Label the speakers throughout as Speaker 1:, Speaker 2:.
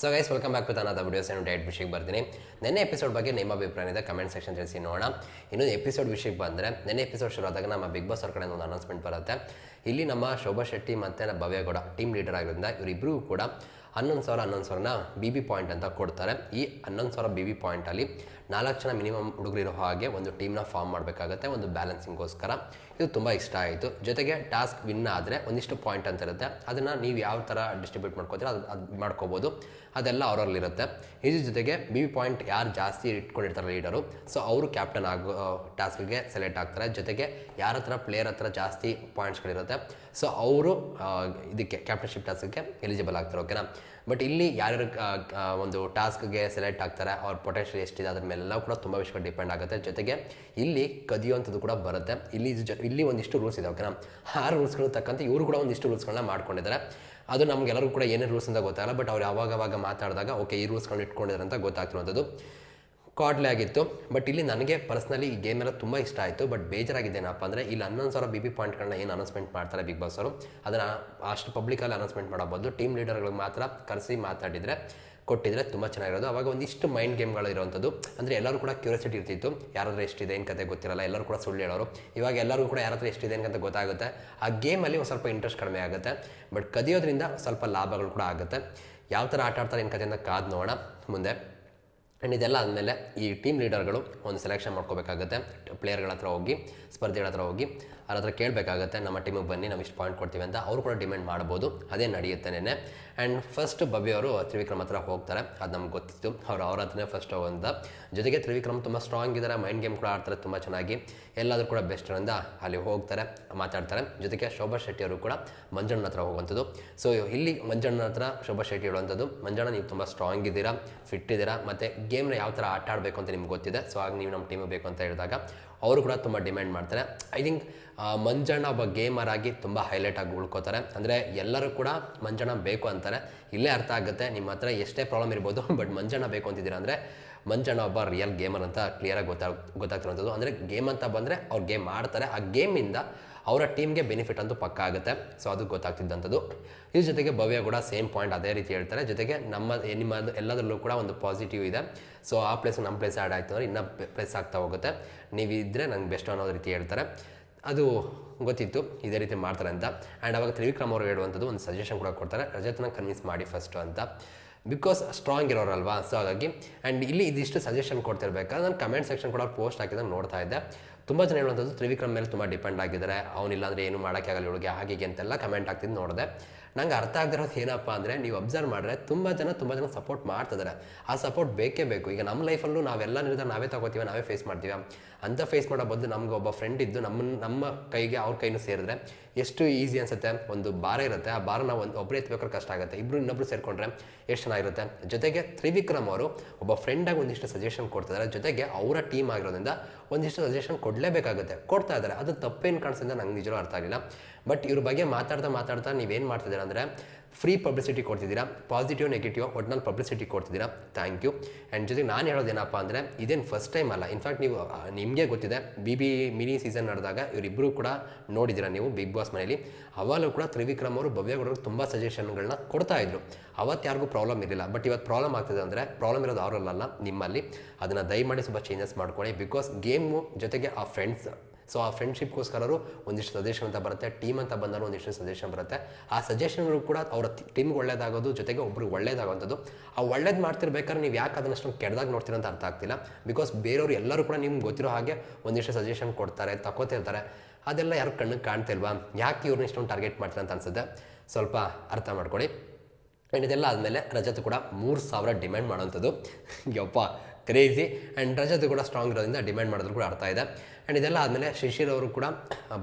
Speaker 1: So guys welcome back to ತನ್ನದ videos ಏನು diet ವಿಷಯಕ್ಕೆ ಬರ್ತೀನಿ ನೆನ್ನೆ ಎಪಿಸೋಡ್ ಬಗ್ಗೆ ನಿಮ್ಮ ಇದೆ ಕಮೆಂಟ್ ಸೆಕ್ಷನ್ ತಿಳಿಸಿ ನೋಡೋಣ. ಇನ್ನೊಂದು ಎಪಿಸೋಡ್ ವಿಷಯಕ್ಕೆ ಬಂದರೆ, ನೆನ್ನೆ ಎಪಿಸೋಡ್ ಶುರು ಆದಾಗ ನಮ್ಮ ಬಿಗ್ ಬಾಸ್ ಅವ್ರ ಕಡೆ ಒಂದು ಅನೌನ್ಸ್ಮೆಂಟ್ ಬರುತ್ತೆ. ಇಲ್ಲಿ ನಮ್ಮ ಶೋಭಾ ಶೆಟ್ಟಿ ಮತ್ತು ಭವ್ಯಗೌಡ ಟೀಮ್ ಲೀಡರ್ ಆಗಿರೋದ್ರಿಂದ ಇವರಿಬ್ಬರೂ ಕೂಡ ಹನ್ನೊಂದು ಸಾವಿರ, ಹನ್ನೊಂದು ಸಾವಿರನ ಬಿ ಬಿ ಪಾಯಿಂಟ್ ಅಂತ ಕೊಡ್ತಾರೆ. ಈ ಹನ್ನೊಂದು ಸಾವಿರ ಬಿ ಬಿ ಪಾಯಿಂಟಲ್ಲಿ ನಾಲ್ಕು ಜನ ಮಿನಿಮಮ್ ಹುಡುಗರಿರೋ ಹಾಗೆ ಒಂದು ಟೀಮ್ನ ಫಾರ್ಮ್ ಮಾಡಬೇಕಾಗುತ್ತೆ, ಒಂದು ಬ್ಯಾಲೆನ್ಸಿಂಗೋಸ್ಕರ ಇದು ತುಂಬ ಇಷ್ಟ ಆಯಿತು. ಜೊತೆಗೆ ಟಾಸ್ಕ್ ವಿನ್ ಆದರೆ ಒಂದಿಷ್ಟು ಪಾಯಿಂಟ್ ಅಂತ ಇರುತ್ತೆ. ಅದನ್ನು ನೀವು ಯಾವ ಥರ ಡಿಸ್ಟ್ರಿಬ್ಯೂಟ್ ಮಾಡ್ಕೋತೀರ ಅದು ಅದು ಮಾಡ್ಕೋಬೋದು. ಅದೆಲ್ಲ ಅವರಲ್ಲಿರುತ್ತೆ ಇದ್ರ ಜೊತೆಗೆ ಬಿ ಪಾಯಿಂಟ್ ಯಾರು ಜಾಸ್ತಿ ಇಟ್ಕೊಂಡಿರ್ತಾರೆ ಲೀಡರು, ಸೊ ಅವರು ಕ್ಯಾಪ್ಟನ್ ಆಗೋ ಟಾಸ್ಕ್ಗೆ ಸೆಲೆಕ್ಟ್ ಆಗ್ತಾರೆ. ಜೊತೆಗೆ ಯಾರ ಹತ್ರ ಪ್ಲೇಯರ್ ಹತ್ರ ಜಾಸ್ತಿ ಪಾಯಿಂಟ್ಸ್ಗಳಿರುತ್ತೆ, ಸೊ ಅವರು ಇದಕ್ಕೆ ಕ್ಯಾಪ್ಟನ್ಶಿಪ್ ಟಾಸ್ಕ್ಗೆ ಎಲಿಜಿಬಲ್ ಆಗ್ತಾರೆ, ಓಕೆನಾ? ಬಟ್ ಇಲ್ಲಿ ಯಾರ್ಯಾರು ಒಂದು ಟಾಸ್ಕ್ಗೆ ಸೆಲೆಕ್ಟ್ ಆಗ್ತಾರೆ, ಅವ್ರ ಪೊಟೆನ್ಷಿಯಲ್ ಎಷ್ಟಿದೆ ಅದ್ರ ಮೇಲೆಲ್ಲ ಕೂಡ ತುಂಬ ವಿಷಯ ಡಿಪೆಂಡ್ ಆಗುತ್ತೆ. ಜೊತೆಗೆ ಇಲ್ಲಿ ಕದಿಯುವಂಥದ್ದು ಕೂಡ ಬರುತ್ತೆ. ಇಲ್ಲಿ ಜೊ ಇಲ್ಲಿ ಒಂದಿಷ್ಟು ರೂಲ್ಸ್ ಇದೆ ಓಕೆನಾ ಆ ರೂಲ್ಸ್ಗಳು ತಕ್ಕಂತೆ ಇವರು ಕೂಡ ಒಂದಿಷ್ಟು ರೂಲ್ಸ್ಗಳನ್ನ ಮಾಡ್ಕೊಂಡಿದ್ದಾರೆ ಅದು ನಮಗೆಲ್ಲರೂ ಕೂಡ ಏನೇನು ರೂಲ್ಸ್ ಅಂತ ಗೊತ್ತಾಗಲ್ಲ ಬಟ್ ಅವ್ರು ಯಾವಾಗವಾಗ ಮಾತಾಡಿದಾಗ ಓಕೆ ಈ ರೂಲ್ಸ್ಗಳನ್ನ ಇಟ್ಕೊಂಡಿದ್ದಾರೆ ಅಂತ ಗೊತ್ತಾಗ್ತಿರುವಂಥದ್ದು. ಕಾಡ್ಲೆ ಆಗಿತ್ತು ಬಟ್ ಇಲ್ಲಿ ನನಗೆ ಪರ್ಸ್ನಲಿ ಈ ಗೇಮ್ ಎಲ್ಲ ತುಂಬ ಇಷ್ಟ ಆಯಿತು ಬಟ್ ಬೇಜಾರಾಗಿದ್ದೇನಪ್ಪ ಅಂದರೆ ಇಲ್ಲಿ ಹನ್ನೊಂದು ಸಾವಿರ ಬಿ ಬಿ ಪಾಯಿಂಟ್ಗಳನ್ನ ಏನು ಅನೌನ್ಸ್ಮೆಂಟ್ ಮಾಡ್ತಾರೆ ಬಿಗ್ ಬಾಸ್ ಅವರು, ಅದನ್ನು ಅಷ್ಟು ಪಬ್ಲಿಕಲ್ಲಿ ಅನೌನ್ಸ್ಮೆಂಟ್ ಮಾಡೋ ಟೀಮ್ ಲೀಡರ್ಗಳಿಗೆ ಮಾತ್ರ ಕರೆಸಿ ಮಾತಾಡಿದರೆ ಕೊಟ್ಟಿದ್ರೆ ತುಂಬ ಚೆನ್ನಾಗಿರೋದು. ಅವಾಗ ಒಂದಿಷ್ಟು ಮೈಂಡ್ ಗೇಮ್ಗಳು ಇರುವಂಥದ್ದು ಅಂದರೆ ಎಲ್ಲರೂ ಕೂಡ ಕ್ಯೂರಿಯಾಸಿಟಿ ಇರ್ತಿತ್ತು. ಯಾರಾದ್ರೂ ಎಷ್ಟಿದೆ ಏನು ಕತೆ ಗೊತ್ತಿರಲ್ಲ. ಎಲ್ಲರೂ ಕೂಡ ಸುಳ್ಳು ಹೇಳೋರು. ಇವಾಗ ಎಲ್ಲರಿಗೂ ಕೂಡ ಯಾರ ಹತ್ರ ಎಷ್ಟಿದೆ ಅಂತ ಗೊತ್ತಾಗುತ್ತೆ. ಆ ಗೇಮಲ್ಲಿ ಒಂದು ಸ್ವಲ್ಪ ಇಂಟ್ರೆಸ್ಟ್ ಕಡಿಮೆ ಆಗುತ್ತೆ. ಬಟ್ ಕದಿಯೋದ್ರಿಂದ ಸ್ವಲ್ಪ ಲಾಭಗಳು ಕೂಡ ಆಗುತ್ತೆ. ಯಾವ ಥರ ಆಟ ಆಡ್ತಾರೆ ಏನು ಕತೆ ಅಂತ ಕಾದು ನೋಡೋಣ ಮುಂದೆ. ಆ್ಯಂಡ್ ಇದೆಲ್ಲ ಆದಮೇಲೆ ಈ ಟೀಮ್ ಲೀಡರ್ಗಳು ಒಂದು ಸೆಲೆಕ್ಷನ್ ಮಾಡ್ಕೋಬೇಕಾಗುತ್ತೆ. ಪ್ಲೇಯರ್ಗಳ ಹತ್ರ ಹೋಗಿ, ಸ್ಪರ್ಧಿಗಳ ಹತ್ರ ಹೋಗಿ. ಅವ್ರ ಹತ್ರ ಕೇಳಬೇಕಾಗತ್ತೆ, ನಮ್ಮ ಟೀಮಿಗೆ ಬನ್ನಿ, ನಾವು ಇಷ್ಟು ಪಾಯಿಂಟ್ ಕೊಡ್ತೀವಿ ಅಂತ ಅವರು ಕೂಡ ಡಿಮ್ಯಾಂಡ್ ಮಾಡ್ಬೋದು. ಅದೇ ನಡೆಯುತ್ತೆ ನೆನೆ ಆ್ಯಂಡ್ ಫಸ್ಟ್ ಭವ್ಯ ಅವರು ತ್ರಿವಿಕ್ರಮ್ ಹತ್ರ ಹೋಗ್ತಾರೆ. ಅದು ನಮ್ಗೆ ಗೊತ್ತಿತ್ತು. ಅವ್ರು ಅವ್ರ ಹತ್ರನೇ ಫಸ್ಟ್ ಹೋಗೋಂತ ಜೊತೆಗೆ ತ್ರಿವಿಕ್ರಮ್ ತುಂಬ ಸ್ಟ್ರಾಂಗ್ ಇದ್ದಾರೆ ಮೈಂಡ್ ಗೇಮ್ ಕೂಡ ಆಡ್ತಾರೆ ತುಂಬ ಚೆನ್ನಾಗಿ. ಎಲ್ಲಾದರೂ ಕೂಡ ಬೆಸ್ಟ್ ಅಂತ ಅಲ್ಲಿ ಹೋಗ್ತಾರೆ, ಮಾತಾಡ್ತಾರೆ. ಜೊತೆಗೆ ಶೋಭಾ ಶೆಟ್ಟಿ ಅವರು ಕೂಡ ಮಂಜಣ್ಣನ ಹತ್ರ ಹೋಗುವಂಥದ್ದು. ಸೊ ಇಲ್ಲಿ ಮಂಜಣ್ಣನ ಹತ್ರ ಶೋಭಾ ಶೆಟ್ಟಿ ಹೇಳುವಂಥದ್ದು, ಮಂಜಣ್ಣ, ನೀವು ತುಂಬ ಸ್ಟ್ರಾಂಗ್ ಇದ್ದೀರಾ? ಫಿಟ್ ಇದ್ದೀರಾ? ಮತ್ತು ಗೇಮ್ನ ಯಾವ ಥರ ಆಟ ಆಡಬೇಕು ಅಂತ ನಿಮ್ಗೆ ಗೊತ್ತಿದೆ. ಸೊ ಆಗ ನೀವು ನಮ್ಮ ಟೀಮಿಗೆ ಬೇಕು ಅಂತ ಹೇಳಿದಾಗ ಅವರು ಕೂಡ ತುಂಬ ಡಿಮ್ಯಾಂಡ್ ಮಾಡ್ತಾರೆ. ಐ ಥಿಂಕ್ ಮಂಜಣ್ಣ ಒಬ್ಬ ಗೇಮರ್ ಆಗಿ ತುಂಬ ಹೈಲೈಟ್ ಆಗಿ ಉಳ್ಕೋತಾರೆ. ಅಂದರೆ ಎಲ್ಲರೂ ಕೂಡ ಮಂಜಣ್ಣ ಬೇಕು ಅಂತಾರೆ. ಇಲ್ಲೇ ಅರ್ಥ ಆಗುತ್ತೆ, ನಿಮ್ಮ ಹತ್ರ ಎಷ್ಟೇ ಪ್ರಾಬ್ಲಮ್ ಇರ್ಬೋದು ಬಟ್ ಮಂಜಣ್ಣ ಬೇಕು ಅಂತಿದ್ದೀರಾ ಅಂದರೆ ಮಂಜಣ್ಣ ಒಬ್ಬ ರಿಯಲ್ ಗೇಮರ್ ಅಂತ ಕ್ಲಿಯರಾಗಿ ಗೊತ್ತಾಗ ಗೊತ್ತಾಗ್ತಿರೋಂಥದ್ದು ಅಂದರೆ ಗೇಮ್ ಅಂತ ಬಂದರೆ ಅವ್ರು ಗೇಮ್ ಆಡ್ತಾರೆ. ಆ ಗೇಮಿಂದ ಅವರ ಟೀಮ್ಗೆ ಬೆನಿಫಿಟ್ ಅಂತೂ ಪಕ್ಕ ಆಗುತ್ತೆ. ಸೊ ಅದು ಗೊತ್ತಾಗ್ತಿದ್ದಂಥದ್ದು. ಇದ್ರ ಜೊತೆಗೆ ಭವ್ಯ ಕೂಡ ಸೇಮ್ ಪಾಯಿಂಟ್ ಅದೇ ರೀತಿ ಹೇಳ್ತಾರೆ. ಜೊತೆಗೆ ನಮ್ಮ, ನಿಮ್ಮ ಎಲ್ಲದರಲ್ಲೂ ಕೂಡ ಒಂದು ಪಾಸಿಟಿವ್ ಇದೆ. ಸೊ ಆ ಪ್ಲೇಸ್ ನಮ್ಮ ಪ್ಲೇಸ್ ಆ್ಯಡ್ ಆಯಿತು ಅಂದರೆ ಇನ್ನೂ ಪ್ಲೇಸ್ ಆಗ್ತಾ ಹೋಗುತ್ತೆ. ನೀವು ಇದ್ದರೆ ನಂಗೆ ಬೆಸ್ಟ್ ಅನ್ನೋ ರೀತಿ ಹೇಳ್ತಾರೆ. ಅದು ಗೊತ್ತಿತ್ತು. ಇದೇ ರೀತಿ ಮಾಡ್ತಾರೆ ಅಂತ. ಆ್ಯಂಡ್ ಅವಾಗ ತ್ರಿವಿಕ್ರಮ್ ಅವರು ಹೇಳುವಂಥದ್ದು ಒಂದು ಸಜೆಷನ್ ಕೂಡ ಕೊಡ್ತಾರೆ. ರಜತ್ನ ಕನ್ವಿನ್ಸ್ ಮಾಡಿ ಫಸ್ಟು ಅಂತ. ಬಿಕಾಸ್ ಸ್ಟ್ರಾಂಗ್ ಇರೋರಲ್ವಾ? ಸೊ ಹಾಗಾಗಿ ಆ್ಯಂಡ್ ಇಲ್ಲಿ ಇದಿಷ್ಟು ಸಜೆಷನ್ ಕೊಡ್ತಿರ್ಬೇಕಾದ್ರೆ ನಾನು ಕಮೆಂಟ್ ಸೆಕ್ಷನ್ ಕೂಡ ಪೋಸ್ಟ್ ಹಾಕಿದಾಗ ನೋಡ್ತಾ ಇದ್ದೆ. ತುಂಬ ಜನ ಹೇಳುವಂಥದ್ದು, ತ್ರಿವಿಕ್ರಮ್ ಮೇಲೆ ತುಂಬ ಡಿಪೆಂಡ್ ಆಗಿದ್ದಾರೆ. ಅವನಿಲ್ಲ ಅಂದರೆ ಏನು ಮಾಡೋಕ್ಕಾಗಲ್ಲ ಇವಳಿಗೆ ಹೀಗೆ ಅಂತೆಲ್ಲ ಕಮೆಂಟ್ ಆಗ್ತಿದ್ದು ನೋಡಿದೆ. ನಂಗೆ ಅರ್ಥ ಆಗದಿರೋದು ಏನಪ್ಪ ಅಂದರೆ, ನೀವು ಅಬ್ಸರ್ವ್ ಮಾಡಿದ್ರೆ ತುಂಬ ಜನ ತುಂಬ ಜನ ಸಪೋರ್ಟ್ ಮಾಡ್ತಿದ್ದಾರೆ. ಆ ಸಪೋರ್ಟ್ ಬೇಕೇ ಬೇಕು. ಈಗ ನಮ್ಮ ಲೈಫಲ್ಲೂ ನಾವೆಲ್ಲ ನಿರ್ಧಾರ ನಾವೇ ತಗೋತೀವಿ, ನಾವೇ ಫೇಸ್ ಮಾಡ್ತೀವಿ. ಅಂತ ಫೇಸ್ ಮಾಡೋ ಬದಲು ನಮ್ಗೆ ಒಬ್ಬ ಫ್ರೆಂಡ್ ಇದ್ದು ನಮ್ಮ ನಮ್ಮ ಕೈಗೆ ಅವ್ರ ಕೈನೂ ಸೇರಿದ್ರೆ ಎಷ್ಟು ಈಸಿ ಅನ್ಸುತ್ತೆ? ಒಂದು ಭಾರ ಇರುತ್ತೆ. ಆ ಭಾರನ ಒಂದು ಒಬ್ಬರೇ ಎತ್ಬೇಕಾದ್ರೆ ಕಷ್ಟ ಆಗುತ್ತೆ. ಇಬ್ಬರು ಇನ್ನೊಬ್ರು ಸೇರಿಕೊಂಡ್ರೆ ಎಷ್ಟು ಚೆನ್ನಾಗಿರುತ್ತೆ ಜೊತೆಗೆ ತ್ರಿವಿಕ್ರಮ್ ಅವರು ಒಬ್ಬ ಫ್ರೆಂಡಾಗಿ ಒಂದಿಷ್ಟು ಸಜೆಷನ್ ಕೊಡ್ತಿದ್ದಾರೆ ಜೊತೆಗೆ ಅವರ ಟೀಮ್ ಆಗಿರೋದ್ರಿಂದ ಒಂದಿಷ್ಟು ಸಜೆಷನ್ ಕೊಡಲೇಬೇಕಾಗುತ್ತೆ. ಕೊಡ್ತಾ ಇದ್ದಾರೆ ಅದು ತಪ್ಪೇನು ಕಾಣಿಸಿದ್ರೆ ನಂಗೆ ನಿಜವೂ ಅರ್ಥ ಆಗಲಿಲ್ಲ. ಬಟ್ ಇವ್ರ ಬಗ್ಗೆ ಮಾತಾಡ್ತಾ ಮಾತಾಡ್ತಾ ನೀವೇನು ಮಾಡ್ತಿದ್ದೀರಾ ಅಂದರೆ ಫ್ರೀ ಪಬ್ಲಿಸಿಟಿ ಕೊಡ್ತಿದ್ದೀರಾ? ಪಾಸಿಟಿವ್ ನೆಗೆಟಿವ್ ಒಟ್ನಲ್ಲಿ ಪಬ್ಲಿಸಿಟಿ ಕೊಡ್ತಿದ್ದೀರಾ? ಥ್ಯಾಂಕ್ ಯು ಆ್ಯಂಡ್ ಜೊತೆಗೆ ನಾನು ಹೇಳೋದೇನಪ್ಪ ಅಂದರೆ, ಇದೇನು ಫಸ್ಟ್ ಟೈಮ್ ಅಲ್ಲ. ಇನ್ಫ್ಯಾಕ್ಟ್ ನೀವು ನಿಮಗೆ ಗೊತ್ತಿದೆ ಬಿ ಬಿ ಮಿನಿ ಸೀಸನ್ ನಡೆದಾಗ ಇವರಿಬ್ಬರು ಕೂಡ ನೋಡಿದ್ದೀರಾ ನೀವು ಬಿಗ್ ಬಾಸ್ ಮನೇಲಿ ಅವಾಗಲೂ ಕೂಡ ತ್ರಿವಿಕ್ರಮ್ ಅವರು ಭವ್ಯಗೌಡರು ತುಂಬ ಸಜೆಷನ್ಗಳನ್ನ ಕೊಡ್ತಾ ಇದ್ರು. ಅವತ್ತು ಯಾರಿಗೂ ಪ್ರಾಬ್ಲಮ್ ಇರಲಿಲ್ಲ. ಬಟ್ ಇವತ್ತು ಪ್ರಾಬ್ಲಮ್ ಆಗ್ತದೆ ಅಂದರೆ ಪ್ರಾಬ್ಲಮ್ ಇರೋದು ಅವರಲ್ಲ ನಿಮ್ಮಲ್ಲಿ. ಅದನ್ನು ದಯಮಾಡಿ ಸ್ವಲ್ಪ ಚೇಂಜಸ್ ಮಾಡ್ಕೊಳ್ಳಿ. ಬಿಕಾಸ್ ಗೇಮು ಜೊತೆಗೆ ಆ ಫ್ರೆಂಡ್ಸ್ ಸೊ ಆ ಫ್ರೆಂಡ್ಶಿಪ್ಗೋಸ್ಕರರು ಒಂದಿಷ್ಟು ಸಜೆಷನ್ ಅಂತ ಬರುತ್ತೆ ಟೀಮ್ ಅಂತ ಬಂದರೂ ಒಂದಿಷ್ಟು ಸಜೆಷನ್ ಬರುತ್ತೆ. ಆ ಸಜೆಷನ್ಗಳು ಕೂಡ ಅವರ ಟೀಮ್ಗೆ ಒಳ್ಳೇದಾಗೋದು, ಜೊತೆಗೆ ಒಬ್ರಿಗೆ ಒಳ್ಳೇದಾಗುವಂಥದ್ದು ಆ ಒಳ್ಳೇದು ಮಾಡ್ತಿರ್ಬೇಕಾದ್ರೆ ನೀವು ಯಾಕೆ ಅದನ್ನ ಅಷ್ಟೊಂದು ಕೆಡ್ದಾಗ ನೋಡ್ತೀರ ಅಂತ ಅರ್ಥ ಆಗ್ತಿಲ್ಲ. ಬಿಕಾಸ್ ಬೇರೆಯವರು ಎಲ್ಲರೂ ಕೂಡ ನಿಮ್ಗೆ ಗೊತ್ತಿರೋ ಹಾಗೆ ಒಂದಿಷ್ಟು ಸಜೆಷನ್ ಕೊಡ್ತಾರೆ ತಗೋತಿರ್ತಾರೆ ಅದೆಲ್ಲ ಯಾರು ಕಣ್ಣಿಗೆ ಕಾಣ್ತಿಲ್ವಾ? ಯಾಕೆ ಇವ್ರನ್ನ ಇಷ್ಟೊಂದು ಟಾರ್ಗೆಟ್ ಮಾಡ್ತೀರ ಅಂತ ಅನ್ಸುತ್ತೆ. ಸ್ವಲ್ಪ ಅರ್ಥ ಮಾಡ್ಕೊಳ್ಳಿ. ಆ್ಯಂಡ್ ಇದೆಲ್ಲ ಆದಮೇಲೆ ರಜತ್ ಕೂಡ ಮೂರು ಸಾವಿರ ಡಿಮ್ಯಾಂಡ್ ಮಾಡೋಂಥದ್ದು. ಯಪ್ಪ ಕ್ರೇಜಿ ಆ್ಯಂಡ್ ರಜತ್ ಕೂಡ ಸ್ಟ್ರಾಂಗ್ ಇರೋದ್ರಿಂದ ಡಿಮ್ಯಾಂಡ್ ಮಾಡೋದು ಕೂಡ ಅರ್ಥ ಇದೆ. ಆ್ಯಂಡ್ ಇದೆಲ್ಲ ಆದಮೇಲೆ ಶಿಶಿರ್ ಅವರು ಕೂಡ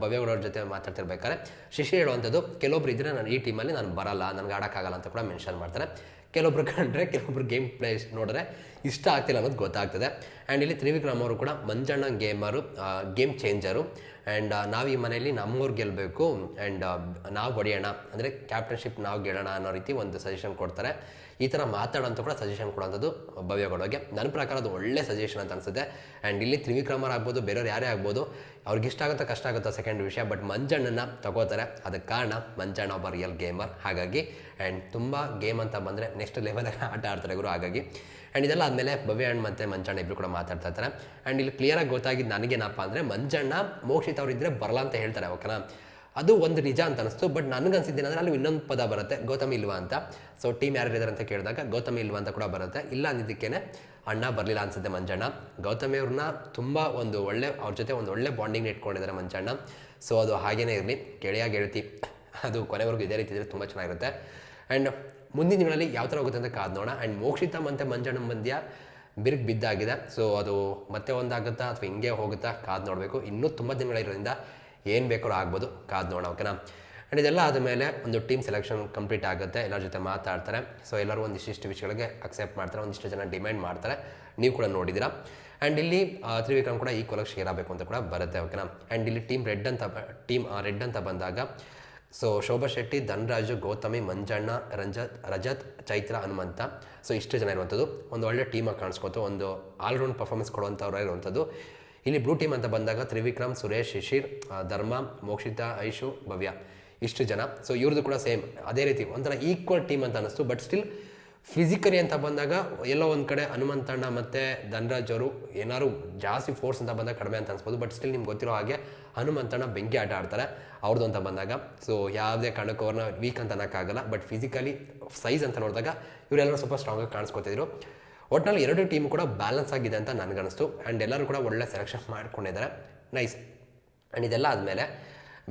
Speaker 1: ಭವ್ಯಗೌಡವ್ರ ಜೊತೆ ಮಾತಾಡ್ತಿರ್ಬೇಕಾದ್ರೆ ಶಿಶಿರ್ ಹೇಳುವಂಥದ್ದು, ಕೆಲವೊಬ್ರು ಇದ್ದರೆ ನಾನು ಈ ಟೀಮಲ್ಲಿ ನಾನು ಬರಲ್ಲ, ನನಗೆ ಆಡೋಕ್ಕಾಗಲ್ಲ ಅಂತ ಕೂಡ ಮೆನ್ಷನ್ ಮಾಡ್ತಾರೆ. ಕೆಲವೊಬ್ರು ಕಂಡ್ರೆ ಕೆಲವೊಬ್ರು ಗೇಮ್ ಪ್ಲೇಸ್ ನೋಡಿದ್ರೆ ಇಷ್ಟ ಆಗ್ತಿಲ್ಲ ಅನ್ನೋದು ಗೊತ್ತಾಗ್ತದೆ. ಆ್ಯಂಡ್ ಇಲ್ಲಿ ತ್ರಿವಿಕ್ರಮ್ ಅವರು ಕೂಡ Manjanna gamer game changer and ನಾವು ಈ ಮನೆಯಲ್ಲಿ ನಮ್ಮೂರು ಗೆಲ್ಲಬೇಕು ಆ್ಯಂಡ್ ನಾವು ಹೊಡೆಯೋಣ, ಅಂದರೆ ಕ್ಯಾಪ್ಟನ್ಶಿಪ್ ನಾವು ಗೆಲ್ಲೋಣ ಅನ್ನೋ ರೀತಿ ಒಂದು ಸಜೆಷನ್ ಕೊಡ್ತಾರೆ. ಈ ಥರ ಮಾತಾಡೋಂಥ ಕೂಡ ಸಜೆಷನ್ ಕೊಡೋಂಥದ್ದು ಭವ್ಯಗೌಡಗೆ ನನ್ನ ಪ್ರಕಾರ ಅದು ಒಳ್ಳೆ ಸಜೆಷನ್ ಅಂತ ಅನಿಸುತ್ತೆ. ಆ್ಯಂಡ್ ಇಲ್ಲಿ ತ್ರಿವಿಕ್ರಮರ್ ಆಗ್ಬೋದು, ಬೇರೆಯವ್ರು ಯಾರೇ ಆಗ್ಬೋದು, ಅವ್ರಿಗೆ ಇಷ್ಟ ಆಗುತ್ತಾ ಕಷ್ಟ ಆಗುತ್ತಾ ಸೆಕೆಂಡ್ ವಿಷಯ ಬಟ್ ಮಂಜಣ್ಣನ ತಗೋತಾರೆ. ಅದಕ್ಕೆ ಕಾರಣ ಮಂಜಣ್ಣ ಒಬ್ಬ ರಿಯಲ್ ಗೇಮರ್ ಹಾಗಾಗಿ ಆ್ಯಂಡ್ ತುಂಬ ಗೇಮ್ ಅಂತ ಬಂದರೆ ನೆಕ್ಸ್ಟ್ ಲೆವೆಲಲ್ಲಿ ಆಟ ಆಡ್ತಾರೆ ಗುರು ಹಾಗಾಗಿ. ಆ್ಯಂಡ್ ಇದೆಲ್ಲ ಆದಮೇಲೆ ಭವ್ಯ ಅಣ್ಣ ಮತ್ತು ಮಂಜಣ್ಣ ಇಬ್ಬರು ಕೂಡ ಮಾತಾಡ್ತಾ ಇರ್ತಾರೆ. ಆ್ಯಂಡ್ ಇಲ್ಲಿ ಕ್ಲಿಯರಾಗಿ ಗೊತ್ತಾಗಿದ್ದು ನನಗೇನಪ್ಪ ಅಂದರೆ, ಮಂಜಣ್ಣ ಮೋಕ್ಷಿತ್ ಅವರಿದ್ದರೆ ಬರಲ್ಲ ಅಂತ ಹೇಳ್ತಾರೆ ಓಕೆನಾ ಅದು ಒಂದು ನಿಜ ಅಂತ ಅನಿಸ್ತು. ಬಟ್ ನನಗನ್ಸಿದ್ದೇನೆಂದ್ರೆ ಅಲ್ಲಿ ಇನ್ನೊಂದು ಪದ ಬರುತ್ತೆ, ಗೌತಮಿ ಇಲ್ವಾ ಅಂತ. ಸೊ ಟೀಮ್ ಯಾರು ಇದ್ದಾರೆ ಅಂತ ಕೇಳಿದಾಗ ಗೌತಮಿ ಇಲ್ವಾ ಅಂತ ಕೂಡ ಬರುತ್ತೆ. ಇಲ್ಲ ಅಂದಿದ್ದಕ್ಕೇನೆ ಅಣ್ಣ ಬರಲಿಲ್ಲ ಅನಿಸುತ್ತೆ ಮಂಜಣ್ಣ. ಗೌತಮಿ ಅವ್ರನ್ನ ತುಂಬ ಒಂದು ಒಳ್ಳೆ, ಅವ್ರ ಜೊತೆ ಒಂದು ಒಳ್ಳೆ ಬಾಂಡಿಂಗ್ ಇಟ್ಕೊಂಡಿದ್ದಾರೆ ಮಂಜಣ್ಣ. ಸೊ ಅದು ಹಾಗೇನೇ ಇರಲಿ. ಕೇಳಿಯಾಗಿ ಹೇಳ್ತಿ ಅದು ಕೊನೆವರೆಗೂ ಇದೇ ರೀತಿ ಇದ್ರೆ ತುಂಬ ಚೆನ್ನಾಗಿರುತ್ತೆ. ಆ್ಯಂಡ್ ಮುಂದಿನ ದಿನಗಳಲ್ಲಿ ಯಾವ ಥರ ಹೋಗುತ್ತೆ ಅಂತ ಕಾದ್ ನೋಡೋಣ. ಆ್ಯಂಡ್ ಮೋಕ್ಷಿತ ಮತ್ತು ಮಂಜಣ್ಣ ಮಧ್ಯ ಬಿರುಕು ಬಿದ್ದಾಗಿದೆ. ಸೊ ಅದು ಮತ್ತೆ ಒಂದಾಗುತ್ತಾ ಅಥವಾ ಹಿಂಗೆ ಹೋಗುತ್ತಾ ಕಾದು ನೋಡಬೇಕು. ಇನ್ನೂ ತುಂಬ ದಿನಗಳಿರೋದ್ರಿಂದ ಏನು ಬೇಕಾದ್ರೂ ಆಗ್ಬೋದು. ಕಾದು ನೋಡೋಣ ಓಕೆನಾ ಆ್ಯಂಡ್ ಇದೆಲ್ಲ ಆದಮೇಲೆ ಒಂದು ಟೀಮ್ ಸೆಲೆಕ್ಷನ್ ಕಂಪ್ಲೀಟ್ ಆಗುತ್ತೆ. ಎಲ್ಲರ ಜೊತೆ ಮಾತಾಡ್ತಾರೆ. ಸೊ ಎಲ್ಲರೂ ಒಂದಿಷ್ಟು ವಿಷಯಗಳಿಗೆ ಅಕ್ಸೆಪ್ಟ್ ಮಾಡ್ತಾರೆ. ಒಂದಿಷ್ಟು ಜನ ಡಿಮ್ಯಾಂಡ್ ಮಾಡ್ತಾರೆ. ನೀವು ಕೂಡ ನೋಡಿದ್ದೀರಾ? ಆ್ಯಂಡ್ ಇಲ್ಲಿ ತ್ರಿವಿಕ್ರಮ್ ಕೂಡ ಈ ಶೇರ್ ಆಗಬೇಕು ಅಂತ ಕೂಡ ಬರುತ್ತೆ ಓಕೆನಾ ಆ್ಯಂಡ್ ಇಲ್ಲಿ ಟೀಮ್ ರೆಡ್ ಅಂತ ಟೀಮ್ ರೆಡ್ ಅಂತ ಬಂದಾಗ ಸೊ ಶೋಭಾ ಶೆಟ್ಟಿ, ಧನರಾಜು, ಗೌತಮಿ, ಮಂಜಣ್ಣ, ರಂಜತ್, ರಜತ್, ಚೈತ್ರ, ಹನುಮಂತ. ಸೊ ಇಷ್ಟು ಜನ ಇರುವಂಥದ್ದು. ಒಂದು ಒಳ್ಳೆ ಟೀಮಾಗಿ ಕಾಣಿಸ್ಕೊತು. ಒಂದು ಆಲ್ರೌಂಡ್ ಪರ್ಫಾರ್ಮೆನ್ಸ್ ಕೊಡುವಂಥವ್ರು ಇರುವಂಥದ್ದು. ಇಲ್ಲಿ ಬ್ಲೂ ಟೀಮ್ ಅಂತ ಬಂದಾಗ ತ್ರಿವಿಕ್ರಮ್, ಸುರೇಶ್, ಶಿಶಿರ್ ಧರ್ಮ, ಮೋಕ್ಷಿತ, ಐಶು, ಭವ್ಯ. ಇಷ್ಟು ಜನ. ಸೊ ಇವ್ರದ್ದು ಕೂಡ ಸೇಮ್ ಅದೇ ರೀತಿ ಒಂಥರ ಈಕ್ವಲ್ ಟೀಮ್ ಅಂತ ಅನ್ನಿಸ್ತು. ಬಟ್ ಸ್ಟಿಲ್ ಫಿಸಿಕಲಿ ಅಂತ ಬಂದಾಗ ಎಲ್ಲೋ ಒಂದು ಕಡೆ ಹನುಮಂತಣ್ಣ ಮತ್ತು ಧನರಾಜ್ ಅವರು ಏನಾದ್ರು ಜಾಸ್ತಿ ಫೋರ್ಸ್ ಅಂತ ಬಂದಾಗ ಕಡಿಮೆ ಅಂತ ಅನ್ಸ್ಬೋದು. ಬಟ್ ಸ್ಟಿಲ್ ನಿಮ್ಗೆ ಗೊತ್ತಿರೋ ಹಾಗೆ ಹನುಮಂತಣ್ಣ ಬೆಂಕಿ ಆಟ ಆಡ್ತಾರೆ ಅವ್ರದ್ದು ಅಂತ ಬಂದಾಗ. ಸೊ ಯಾವುದೇ ಕಾರಣಕ್ಕೂ ಅವ್ರನ್ನ ವೀಕ್ ಅಂತ ಅನ್ನೋಕ್ಕಾಗಲ್ಲ. ಬಟ್ ಫಿಸಿಕಲಿ ಸೈಜ್ ಅಂತ ನೋಡಿದಾಗ ಇವರೆಲ್ಲರೂ ಸ್ವಲ್ಪ ಸ್ಟ್ರಾಂಗಾಗಿ ಕಾಣಿಸ್ಕೊತಿದ್ರು. ಒಟ್ಟಿನಲ್ಲಿ ಎರಡು ಟೀಮ್ ಕೂಡ ಬ್ಯಾಲೆನ್ಸ್ ಆಗಿದೆ ಅಂತ ನನಗನ್ನಿಸ್ತು. ಆ್ಯಂಡ್ ಎಲ್ಲರೂ ಕೂಡ ಒಳ್ಳೆ ಸೆಲೆಕ್ಷನ್ ಮಾಡ್ಕೊಂಡಿದ್ದಾರೆ. ನೈಸ್ ಆ್ಯಂಡ್ ಇದೆಲ್ಲ ಆದಮೇಲೆ